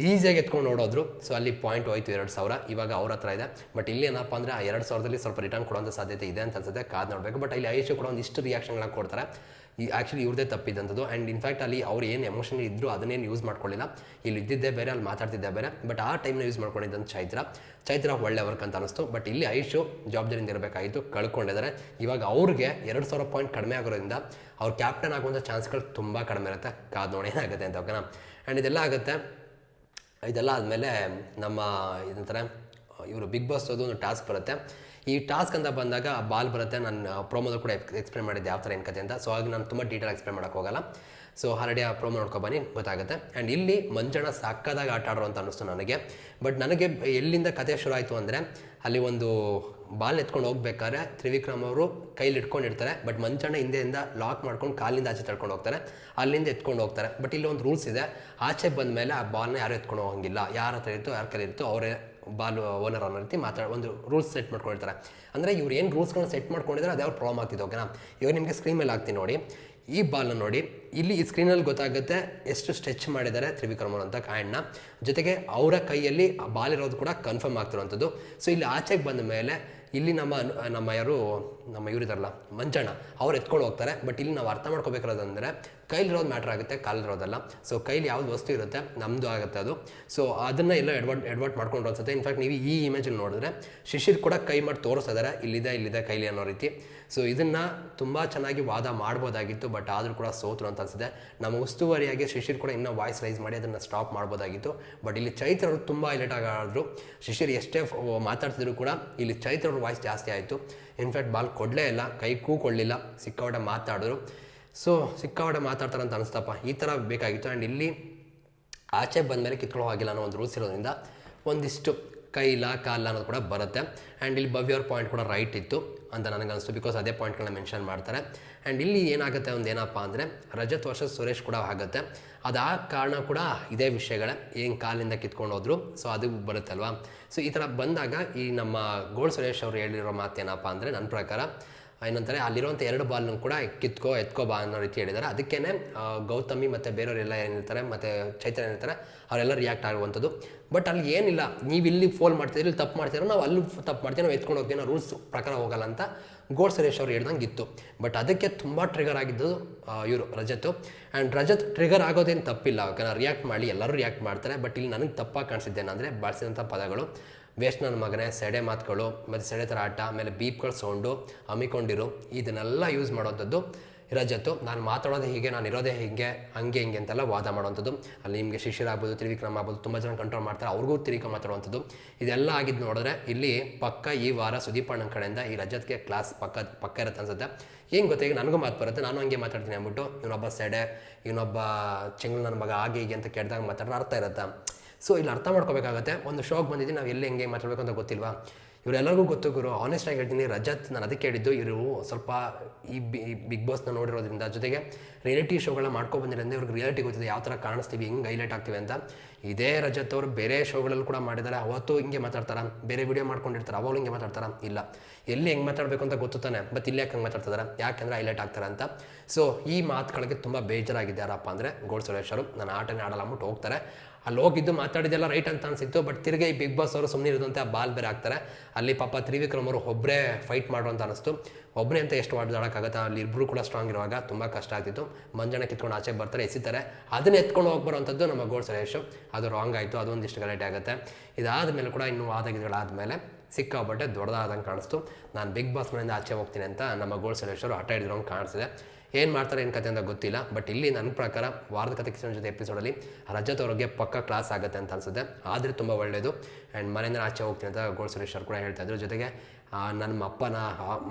Speaker 1: ಈಸಿಯಾಗಿ ಎತ್ಕೊಂಡು ನೋಡೋದ್ರು ಸೊ ಅಲ್ಲಿ ಪಾಯಿಂಟ್ ಹೋಯ್ತು ಎರಡು ಸಾವಿರ. ಇವಾಗ ಅವ್ರ ಹತ್ರ ಇದೆ. ಬಟ್ ಇಲ್ಲಿ ಏನಪ್ಪ ಅಂದರೆ ಆ ಎರಡು ಸಾವಿರದಲ್ಲಿ ಸ್ವಲ್ಪ ರಿಟರ್ನ್ ಕೊಡುವಂಥ ಸಾಧ್ಯತೆ ಇದೆ ಅಂತ ಅನ್ಸುತ್ತೆ, ಕಾದು ನೋಡಬೇಕು. ಬಟ್ ಇಲ್ಲಿ ಐಶು ಕೂಡ ಒಂದಿಷ್ಟು ರಿಯಾಕ್ಷನ್ಗಳನ್ನ ಕೊಡ್ತಾರೆ. ಈ ಆ್ಯಕ್ಚುಲಿ ಇವ್ರದೇ ತಪ್ಪಿದ್ದಂಥದ್ದು ಆ್ಯಂಡ್ ಇನ್ಫ್ಯಾಕ್ಟ್ ಅಲ್ಲಿ ಅವ್ರು ಏನು ಎಮೋಷನ್ ಇದ್ದರೂ ಅದನ್ನೇನು ಯೂಸ್ ಮಾಡ್ಕೊಳ್ಳಿಲ್ಲ ಇಲ್ಲಿ ಇದ್ದಿದ್ದೇ ಬೇರೆ, ಅಲ್ಲಿ ಮಾತಾಡ್ತಿದ್ದೆ ಬೇರೆ. ಬಟ್ ಆ ಟೈಮ್ನ ಯೂಸ್ ಮಾಡ್ಕೊಂಡಿದ್ದಂಥ ಚೈತ್ರ. ಚೈತ್ರ ಒಳ್ಳೆ ವರ್ಕ್ ಅಂತ ಅನಿಸ್ತು. ಬಟ್ ಇಲ್ಲಿ ಐಶು ಜವಾಬ್ದಾರಿಯಿಂದ ಇರಬೇಕಾಗಿತ್ತು ಕಳ್ಕೊಂಡಿದ್ದಾರೆ ಇವಾಗ ಅವ್ರಿಗೆ ಎರಡು ಸಾವಿರ ಪಾಯಿಂಟ್ ಕಡಿಮೆ ಆಗೋದ್ರಿಂದ ಅವ್ರು ಕ್ಯಾಪ್ಟನ್ ಆಗುವಂಥ ಚಾನ್ಸ್ಗಳು ತುಂಬ ಕಡಿಮೆ ಇರುತ್ತೆ. ಕಾದು ನೋಡಿ ಏನಾಗುತ್ತೆ ಅಂತ ಓಕೆನಾ ಆ್ಯಂಡ್ ಇದೆಲ್ಲ ಆಗುತ್ತೆ. ಇದೆಲ್ಲ ಆದಮೇಲೆ ನಮ್ಮ ಇದಂತಾರೆ ಇವರು ಬಿಗ್ ಬಾಸ್ ಅದು ಒಂದು ಟಾಸ್ಕ್ ಬರುತ್ತೆ. ಈ ಟಾಸ್ಕ್ ಅಂತ ಬಂದಾಗ ಬಾಲ್ ಬರುತ್ತೆ. ನಾನು ಪ್ರೋಮೋದಲ್ಲಿ ಕೂಡ ಎಕ್ಸ್ಪ್ಲೇನ್ ಮಾಡಿದ್ದೆ ಯಾವ ಥರ ಏನು ಕತೆ ಅಂತ. ಸೊ ಹಾಗೆ ನಾನು ತುಂಬ ಡೀಟೇಲ್ ಎಕ್ಸ್ಪ್ಲೇನ್ ಮಾಡೋಕ್ಕೆ ಹೋಗಲ್ಲ. ಸೊ ಆಲ್ರೆಡಿ ಆ ಪ್ರೋಮೋ ನೋಡ್ಕೊಬನ್ನಿ ಗೊತ್ತಾಗುತ್ತೆ. ಆ್ಯಂಡ್ ಇಲ್ಲಿ ಮಂಜಣ್ಣ ಸಾಕಾದಾಗ ಆಟ ಆಡೋ ಅಂತ ಅನ್ನಿಸ್ತು ನನಗೆ. ಬಟ್ ನನಗೆ ಎಲ್ಲಿಂದ ಕತೆ ಶುರು ಆಯಿತು ಅಂದರೆ, ಅಲ್ಲಿ ಒಂದು ಬಾಲ್ ಎತ್ಕೊಂಡು ಹೋಗ್ಬೇಕಾದ್ರೆ ತ್ರಿವಿಕ್ರಮ್ ಅವರು ಕೈಲಿ ಇಟ್ಕೊಂಡಿರ್ತಾರೆ ಬಟ್ ಮಂಚಣ್ಣ ಹಿಂದೆಯಿಂದ ಲಾಕ್ ಮಾಡ್ಕೊಂಡು ಕಾಲಿಂದ ಆಚೆ ತಳ್ಕೊಂಡು ಹೋಗ್ತಾರೆ. ಅಲ್ಲಿಂದ ಎತ್ಕೊಂಡು ಹೋಗ್ತಾರೆ. ಬಟ್ ಇಲ್ಲಿ ಒಂದು ರೂಲ್ಸ್ ಇದೆ. ಆಚೆ ಬಂದ ಮೇಲೆ ಆ ಬಾಲ್ನ ಯಾರು ಎತ್ಕೊಂಡು ಹೋಗಂಗಿಲ್ಲ. ಯಾರ ಹತ್ರ ಇರ್ತೋ ಯಾರ ಕೈಲಿ ಇರುತ್ತೋ, ಅವರೇ ಬಾಲ್ ಓನರ್ ಅನ್ನೋ ರೀತಿ ಮಾತಾಡ ಒಂದು ರೂಲ್ಸ್ ಸೆಟ್ ಮಾಡ್ಕೊಂಡಿರ್ತಾರೆ. ಅಂದರೆ ಇವ್ರು ಏನು ರೂಲ್ಸ್ಗಳನ್ನ ಸೆಟ್ ಮಾಡ್ಕೊಂಡಿದ್ರೆ ಅದೇ ಅವ್ರು ಪ್ರಾಬ್ಲಮ್ ಆಗ್ತಿದೆ ಓಕೆನಾ ಇವಾಗ ನಿಮಗೆ ಸ್ಕ್ರೀನ್ ಮೇಲೆ ಹಾಕ್ತೀನಿ ನೋಡಿ. ಈ ಬಾಲ್ನ ನೋಡಿ. ಇಲ್ಲಿ ಈ ಸ್ಕ್ರೀನಲ್ಲಿ ಗೊತ್ತಾಗುತ್ತೆ ಎಷ್ಟು ಸ್ಟ್ರೆಚ್ ಮಾಡಿದ್ದಾರೆ ತ್ರಿವಿಕ್ರಮನ್ ಅಂತ ಕಾಯಣ್ಣ ಜೊತೆಗೆ ಅವರ ಕೈಯಲ್ಲಿ ಆ ಬಾಲ್ ಇರೋದು ಕೂಡ ಕನ್ಫರ್ಮ್ ಆಗ್ತಿರೋವಂಥದ್ದು. ಸೊ ಇಲ್ಲಿ ಆಚೆಗೆ ಬಂದ ಮೇಲೆ ಇಲ್ಲಿ ನಮ್ಮ ನಮ್ಮ ಯಾರು, ನಮ್ಮ ಇವರಿದಾರಲ್ಲ, ಮಂಜಣ್ಣ, ಅವ್ರು ಎತ್ಕೊಂಡು ಹೋಗ್ತಾರೆ. ಬಟ್ ಇಲ್ಲಿ ನಾವು ಅರ್ಥ ಮಾಡ್ಕೋಬೇಕಿರೋದಂದರೆ ಕೈಲಿರೋದು ಮ್ಯಾಟ್ರ್ ಆಗುತ್ತೆ ಕಾಲಿರೋದಲ್ಲ ಸೊ ಕೈಲಿ ಯಾವ್ದು ವಸ್ತು ಇರುತ್ತೆ ನಮ್ಮದು ಆಗುತ್ತೆ ಅದು. ಸೊ ಅದನ್ನು ಎಲ್ಲ ಎಡ್ವರ್ಟ್ ಎಡ್ವರ್ಟ್ ಮಾಡ್ಕೊಂಡು ಅನ್ಸುತ್ತೆ. ಇನ್ಫ್ಯಾಕ್ಟ್ ನೀವು ಈ ಇಮೇಜಲ್ಲಿ ನೋಡಿದ್ರೆ, ಶಿಶಿರ್ ಕೂಡ ಕೈ ಮಾಡಿ ತೋರಿಸ್ತಿದ್ದಾರೆ ಇಲ್ಲಿದೆ ಇಲ್ಲಿದೆ ಕೈಲಿ ಅನ್ನೋ ರೀತಿ. ಸೊ ಇದನ್ನು ತುಂಬ ಚೆನ್ನಾಗಿ ವಾದ ಮಾಡ್ಬೋದಾಗಿತ್ತು ಬಟ್ ಆದರೂ ಕೂಡ ಸೋತರು ಅಂತ ಅನ್ಸುತ್ತೆ. ನಮ್ಮ ಉಸ್ತುವಾರಿಯಾಗಿ ಶಿಶಿರ್ ಕೂಡ ಇನ್ನೂ ವಾಯ್ಸ್ ರೈಸ್ ಮಾಡಿ ಅದನ್ನು ಸ್ಟಾಪ್ ಮಾಡ್ಬೋದಾಗಿತ್ತು. ಬಟ್ ಇಲ್ಲಿ ಚೈತ್ರ ಅವರು ತುಂಬ ಹೈಲೈಟ್ ಆಗಾದ್ರು. ಶಿಶಿರ್ ಎಷ್ಟೇ ಮಾತಾಡ್ತಿದ್ರು ಕೂಡ ಇಲ್ಲಿ ಚೈತ್ರ ಅವ್ರ ವಾಯ್ಸ್ ಜಾಸ್ತಿ ಆಯಿತು. ಇನ್ಫ್ಯಾಕ್ಟ್ ಬಾಲ್ ಕೊಡಲೇ ಇಲ್ಲ, ಕೈ ಕೂಕೊಳ್ಳಿಲ್ಲ, ಸಿಕ್ಕಾಪಟ್ಟೆ ಮಾತಾಡಿದ್ರು. ಸೊ ಸಿಕ್ಕಾಪಟ್ಟೆ ಮಾತಾಡ್ತಾರೆ ಅಂತ ಅನಿಸ್ತಪ್ಪ. ಈ ಥರ ಬೇಕಾಗಿತ್ತು. ಆ್ಯಂಡ್ ಇಲ್ಲಿ ಆಚೆ ಬಂದ ಮೇಲೆ ಕಿತ್ಕೊಳ್ಳೋ ಆಗಿಲ್ಲ ಅನ್ನೋ ಒಂದು ರೂಲ್ಸ್ ಇರೋದ್ರಿಂದ ಒಂದಿಷ್ಟು ಕೈಲ, ಕಾಲ ಅನ್ನೋದು ಕೂಡ ಬರುತ್ತೆ. ಆ್ಯಂಡ್ ಇಲ್ಲಿ ಭವ್ಯವ್ರ ಪಾಯಿಂಟ್ ಕೂಡ ರೈಟ್ ಇತ್ತು ಅಂತ ನನಗೆ ಅನಿಸ್ತು. ಬಿಕಾಸ್ ಅದೇ ಪಾಯಿಂಟ್ಗಳನ್ನ ಮೆನ್ಷನ್ ಮಾಡ್ತಾರೆ. ಆ್ಯಂಡ್ ಇಲ್ಲಿ ಏನಾಗುತ್ತೆ ಒಂದು ಏನಪ್ಪ ಅಂದರೆ ರಜತ್ ವರ್ಷ ಸುರೇಶ್ ಕೂಡ ಆಗುತ್ತೆ. ಅದು ಆ ಕಾರಣ ಕೂಡ ಇದೇ ವಿಷಯಗಳೇ. ಏನು ಕಾಲಿಂದ ಕಿತ್ಕೊಂಡು ಹೋದ್ರು ಸೊ ಅದು ಬರುತ್ತಲ್ವಾ? ಸೊ ಈ ಥರ ಬಂದಾಗ ಈ ನಮ್ಮ ಗೋಳ್ ಸುರೇಶ್ ಅವರು ಹೇಳಿರೋ ಮಾತೇನಪ್ಪ ಅಂದರೆ ನನ್ನ ಪ್ರಕಾರ ಏನಂತಾರೆ ಅಲ್ಲಿರುವಂಥ ಎರಡು ಬಾಲ್ನ ಕೂಡ ಕಿತ್ಕೋ, ಎತ್ಕೋ ಬಾ ಅನ್ನೋ ರೀತಿ ಹೇಳಿದ್ದಾರೆ. ಅದಕ್ಕೇ ಗೌತಮಿ ಮತ್ತು ಬೇರೆಯವರೆಲ್ಲ ಏನಿರ್ತಾರೆ, ಮತ್ತು ಚೈತ್ರ ಏನಿರ್ತಾರೆ, ಅವರೆಲ್ಲ ರಿಯಾಕ್ಟ್ ಆಗುವಂಥದ್ದು. ಬಟ್ ಅಲ್ಲಿ ಏನಿಲ್ಲ ನೀವು ಇಲ್ಲಿ ಫೋಲ್ ಮಾಡ್ತಿದ್ರೆ ಇಲ್ಲಿ ತಪ್ಪು ಮಾಡ್ತಿದ್ರೆ ನಾವು ಅಲ್ಲಿ ತಪ್ಪು ಮಾಡ್ತೀವಿ, ನಾವು ಎತ್ಕೊಂಡು ಹೋಗ್ತೀವಿ ನಾವು ರೂಲ್ಸ್ ಪ್ರಕಾರ ಹೋಗಲ್ಲ ಅಂತ ಗೋಡ್ ಸುರೇಶ್ ಅವ್ರು ಹೇಳ್ದಂಗೆ ಇತ್ತು. ಬಟ್ ಅದಕ್ಕೆ ತುಂಬ ಟ್ರಿಗರ್ ಆಗಿದ್ದು ಇವರು, ರಜತ್. ಆ್ಯಂಡ್ ರಜತ್ ಟ್ರಿಗರ್ ಆಗೋದೇನು ತಪ್ಪಿಲ್ಲ, ಯಾಕಂದ್ರೆ ರಿಯಾಕ್ಟ್ ಮಾಡಿ, ಎಲ್ಲರೂ ರಿಯಾಕ್ಟ್ ಮಾಡ್ತಾರೆ. ಬಟ್ ಇಲ್ಲಿ ನನಗೆ ತಪ್ಪಾಗಿ ಕಾಣಿಸಿದ್ದೇನೆಂದರೆ, ಬಳಸಿದಂಥ ಪದಗಳು. ವೇಸ್ಟ್ ನನ್ನ ಮಗನೇ ಸೆಡೆ ಮಾತುಗಳು, ಮತ್ತು ಸೆಡೆ ಥರ ಆಟ, ಆಮೇಲೆ ಬೀಪ್ಗಳು ಸೌಂಡು, ಹಮ್ಮಿಕೊಂಡಿರು, ಇದನ್ನೆಲ್ಲ ಯೂಸ್ ಮಾಡೋವಂಥದ್ದು ರಜತ್ತು. ನಾನು ಮಾತಾಡೋದು ಹೀಗೆ, ನಾನು ಇರೋದೇ ಹೀಗೆ, ಹಂಗೆ ಹಿಂಗೆ ಅಂತೆಲ್ಲ ವಾದ ಮಾಡೋವಂಥದ್ದು. ಅಲ್ಲಿ ನಿಮಗೆ ಶಿಷ್ಯರಾಗ್ಬೋದು ತ್ರಿವಿಕ್ರಮ ಆಗ್ಬೋದು, ತುಂಬ ಜನ ಕಂಟ್ರೋಲ್ ಮಾಡ್ತಾರೆ, ಅವ್ರಿಗೂ ತಿರುಗಿ ಮಾತಾಡುವಂಥದ್ದು. ಇದೆಲ್ಲ ಆಗಿದ್ದು ನೋಡಿದ್ರೆ ಇಲ್ಲಿ ಪಕ್ಕ ಈ ವಾರ ಸುದೀಪ್ ಅಣ್ಣನ ಕಡೆಯಿಂದ ಈ ರಜತ್ಗೆ ಕ್ಲಾಸ್ ಪಕ್ಕ ಪಕ್ಕ ಇರುತ್ತೆ ಅನ್ಸುತ್ತೆ. ಏನು ಗೊತ್ತಾಗಿ ನನಗೂ ಮಾತು ಬರುತ್ತೆ, ನಾನು ಹಂಗೆ ಮಾತಾಡ್ತೀನಿ ಅಂದ್ಬಿಟ್ಟು, ಇವನೊಬ್ಬ ಸೆಡೆ, ಇವನೊಬ್ಬ ಚೆಂಗ್ಳು ನನ್ನ ಮಗ ಆಗಿ ಹೀಗೆ ಅಂತ ಕೇಳಿದಾಗ ಮಾತಾಡೋ ಅರ್ಥ ಇರುತ್ತೆ? ಸೊ ಇಲ್ಲಿ ಅರ್ಥ ಮಾಡ್ಕೋಬೇಕಾಗತ್ತೆ. ಒಂದು ಶೋಕ್ ಬಂದಿದ್ದು ನಾವು ಎಲ್ಲಿ ಹೆಂಗೆ ಮಾತಾಡಬೇಕು ಅಂತ ಗೊತ್ತಿಲ್ವಾ? ಇವರೆಲ್ಲರಿಗೂ ಗೊತ್ತು ಗುರು ಆನೆಸ್ಟಾಗಿ ಹೇಳ್ತೀನಿ, ರಜತ್ ನಾನು ಅದಕ್ಕೆ ಹೇಳಿದ್ದು, ಇವರು ಸ್ವಲ್ಪ ಈ ಬಿಗ್ ಬಾಸ್ನ ನೋಡಿರೋದ್ರಿಂದ ಜೊತೆಗೆ ರಿಯಾಲಿಟಿ ಶೋಗಳನ್ನ ಮಾಡ್ಕೊ ಬಂದಿರೋದ್ರಿಂದ ಇವ್ರಿಗೆ ರಿಯಾಲಿಟಿ ಗೊತ್ತಿದೆ, ಯಾವ ಥರ ಕಾಣಿಸ್ತೀವಿ, ಹೆಂಗೆ ಹೈಲೈಟ್ ಆಗ್ತೀವಿ ಅಂತ. ಇದೇ ರಜತ್ ಅವರು ಬೇರೆ ಶೋಗಳಲ್ಲಿ ಕೂಡ ಮಾಡಿದ್ದಾರೆ, ಅವತ್ತು ಹಿಂಗೆ ಮಾತಾಡ್ತಾರೆ? ಬೇರೆ ವಿಡಿಯೋ ಮಾಡ್ಕೊಂಡಿರ್ತಾರೆ? ಅವಾಗಲೂ ಹಿಂಗೆ ಮಾತಾಡ್ತಾರೆ? ಇಲ್ಲ. ಎಲ್ಲಿ ಹೆಂಗೆ ಮಾತಾಡಬೇಕು ಅಂತ ಗೊತ್ತು ತಾನೆ ಬಟ್ ಇಲ್ಲಿ ಯಾಕೆ ಹಂಗೆ ಮಾತಾಡ್ತಿದ್ದಾರೆ ಯಾಕೆಂದ್ರೆ ಹೈಲೈಟ್ ಆಗ್ತಾರೆ ಅಂತ. ಸೊ ಈ ಮಾತುಗಳಿಗೆ ತುಂಬ ಬೇಜಾರಾಗಿದ್ದಾರಪ್ಪ ಅಂದರೆ ಗೋಡ್ ಸುರೇಶ್ ಅವರು. ನಾನು ಆಟನೇ ಆಡಲ್ಲ, ಅಂದ್ಬಿಟ್ಟು ಹೋಗ್ತಾರೆ. ಅಲ್ಲಿ ಹೋಗಿದ್ದು ಮಾತಾಡಿದ್ದೆಲ್ಲ ರೈಟ್ ಅಂತ ಅನಿಸಿತ್ತು ಬಟ್ ತಿರುಗಿ ಬಿಗ್ ಬಾಸ್ ಅವರು ಸುಮ್ಮನೆ ಇರೋದಂತೆ ಬಾಲ್ ಬೇರೆ ಆಗ್ತಾರೆ ಅಲ್ಲಿ ಪಾಪ ತ್ರಿವಿಕ್ರಮ್ ಅವರು ಒಬ್ಬರೇ ಫೈಟ್ ಮಾಡೋ ಅಂತ ಅನಿಸ್ತು. ಒಬ್ಬನೇ ಅಂತ ಎಷ್ಟು ಆಡೋಕ್ಕಾಗತ್ತೆ? ಅಲ್ಲಿ ಇಬ್ಬರು ಕೂಡ ಸ್ಟ್ರಾಂಗ್ ಇರುವಾಗ ತುಂಬ ಕಷ್ಟ ಆಗ್ತಿತ್ತು. ಮಂಜಾನ ಕಿತ್ಕೊಂಡು ಆಚೆ ಬರ್ತಾರೆ, ಎಸಿತಾರೆ. ಅದನ್ನ ಎತ್ಕೊಂಡು ಹೋಗಿ ಬರೋವಂಥದ್ದು ನಮ್ಮ ಗೋಡ್ ಸುರೇಶ್. ಅದು ರಾಂಗ್ ಆಯಿತು, ಅದೊಂದಿಷ್ಟು ಗಲಾಟೆ ಆಗುತ್ತೆ. ಇದಾದ ಮೇಲೆ ಕೂಡ ಇನ್ನೂ ವಾದಗಿಗಳಾದಮೇಲೆ ಸಿಕ್ಕಾಪಟ್ಟೆ ದೊಡ್ಡದಾದಂಗೆ ಕಾಣಿಸ್ತು. ನಾನು ಬಿಗ್ ಬಾಸ್ ಮನೆಯಿಂದ ಆಚೆ ಹೋಗ್ತೀನಿ ಅಂತ ನಮ್ಮ ಗೋಲ್ಡ್ ಸುರೇಶ್ ಅವರು ಹಠ ಹಿಡಿದ್ರು ಕಾಣಿಸಿದೆ. ಏನು ಮಾಡ್ತಾರೆ, ಏನು ಕತೆ ಅಂತ ಗೊತ್ತಿಲ್ಲ. ಬಟ್ ಇಲ್ಲಿ ನನ್ನ ಪ್ರಕಾರ ವಾರದ ಕತೆ ಕಿಶನ್ ಜೊತೆ ಎಪಿಸೋಡಲ್ಲಿ ರಜತ್ ಅವ್ರಿಗೆ ಪಕ್ಕ ಕ್ಲಾಸ್ ಆಗುತ್ತೆ ಅಂತ ಅನ್ಸುತ್ತೆ. ಆದರೆ ತುಂಬ ಒಳ್ಳೆಯದು ಆ್ಯಂಡ್ ಮನೆಯಿಂದ ಆಚೆ ಹೋಗ್ತೀನಿ ಅಂತ ಗೋಳ್ ಸುರೇಶ್ ಕೂಡ ಹೇಳ್ತಾ ಇದ್ರು. ಜೊತೆಗೆ ನನ್ನ ಅಪ್ಪನ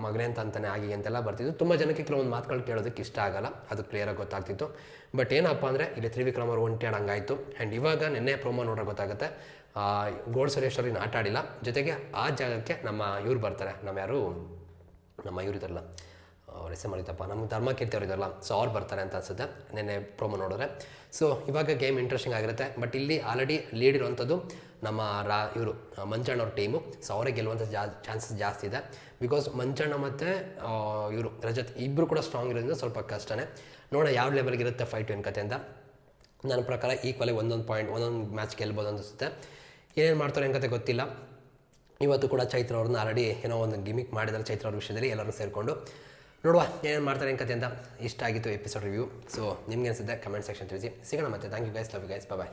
Speaker 1: ಮಗನೇ ಅಂತ ಅಂತಾನೆ ಆಗಿ ಅಂತೆಲ್ಲ ಬರ್ತಿದ್ದು ತುಂಬ ಜನಕ್ಕೆ ಕೆಲವೊಂದು ಮಾತುಗಳು ಕೇಳೋದಕ್ಕೆ ಇಷ್ಟ ಆಗಲ್ಲ. ಅದು ಕ್ಲಿಯರಾಗಿ ಗೊತ್ತಾಗ್ತಿತ್ತು. ಬಟ್ ಏನಪ್ಪ ಅಂದರೆ, ಇಲ್ಲಿ ತ್ರಿವಿಕ್ರಮ್ ಅವರು ಒಂಟಿ ಆಡಂಗಾಯಿತು ಆ್ಯಂಡ್ ಇವಾಗ ನಿನ್ನೆ ಪ್ರೊಮೋ ನೋಡ್ರೆ ಗೊತ್ತಾಗುತ್ತೆ. ಗೋಲ್ಡ್ ಸುರೇಶ್ ಅವ್ರಿಗೆ ಆಟ ಆಡಿಲ್ಲ. ಜೊತೆಗೆ ಆ ಜಾಗಕ್ಕೆ ನಮ್ಮ ಇವ್ರು ಬರ್ತಾರೆ. ನಮ್ಮ ಯಾರು? ನಮ್ಮ ಇವ್ರು ಹೆಸರು ಮಾಡಿದ್ದಪ್ಪ. ನಮ್ಮ ಧರ್ಮಕೀರ್ತಿ ಇದ್ದಾರಲ್ಲ ಸೊ ಅವ್ರು ಬರ್ತಾರೆ ಅಂತ ಅನ್ಸುತ್ತೆ. ನೆನ್ನೆ ಪ್ರೊಮೋ ನೋಡಿದ್ರೆ. ಸೊ ಇವಾಗ ಗೇಮ್ ಇಂಟ್ರೆಸ್ಟಿಂಗ್ ಆಗಿರುತ್ತೆ. ಬಟ್ ಇಲ್ಲಿ ಆಲ್ರೆಡಿ ಲೀಡ್ ಇರುವಂಥದ್ದು ನಮ್ಮ ರಾ, ಇವರು ಮಂಚಣ್ಣ ಅವ್ರ ಟೀಮು ಸೊ ಅವರೇ ಗೆಲ್ಲುವಂಥ ಜಾ ಚಾನ್ಸಸ್ ಜಾಸ್ತಿ ಇದೆ. ಬಿಕಾಸ್ ಮಂಚಣ್ಣ ಮತ್ತು ಇವರು, ರಜತ್ ಇಬ್ಬರು ಕೂಡ ಸ್ಟ್ರಾಂಗ್ ಇರೋದ್ರಿಂದ ಸ್ವಲ್ಪ ಕಷ್ಟನೇ. ನೋಡೋಣ ಯಾವ ಲೆವೆಲ್ಗೆ ಇರುತ್ತೆ ಫೈಟ್ ಏನು ಕತೆ ಅಂತ. ನನ್ನ ಪ್ರಕಾರ ಈಕ್ವಲಿ ಒಂದೊಂದು ಪಾಯಿಂಟ್ ಒಂದೊಂದು ಮ್ಯಾಚ್ ಗೆಲ್ಬೋದು ಅನಿಸುತ್ತೆ. ಏನೇನು ಮಾಡ್ತಾರೆ ಕತೆ ಗೊತ್ತಿಲ್ಲ. ಇವತ್ತು ಕೂಡ ಚೈತ್ರ ಅವ್ರನ್ನ ಆಲ್ರೆಡಿ ಏನೋ ಒಂದು ಗಿಮಿಕ್ ಮಾಡಿದ್ದಾರೆ, ಚೈತ್ರ ಅವ್ರ ವಿಷಯದಲ್ಲಿ ಎಲ್ಲರೂ ಸೇರಿಕೊಂಡು. ನೋಡುವ ಏನೇನು ಮಾಡ್ತಾರೆ ಏನು ಕತೆ ಅಂತ. ಇಷ್ಟ ಆಗಿತ್ತು ಎಪಿಸೋಡ್ ರಿವ್ಯೂ. ಸೊ ನಿಮ್ಗೆ ಅನಿಸುತ್ತೆ ಕಮೆಂಟ್ ಸೆಕ್ಷನ್ ತಿಳಿಸಿ. ಸಿಗೋಣ ಮತ್ತೆ. Thank you guys love you guys bye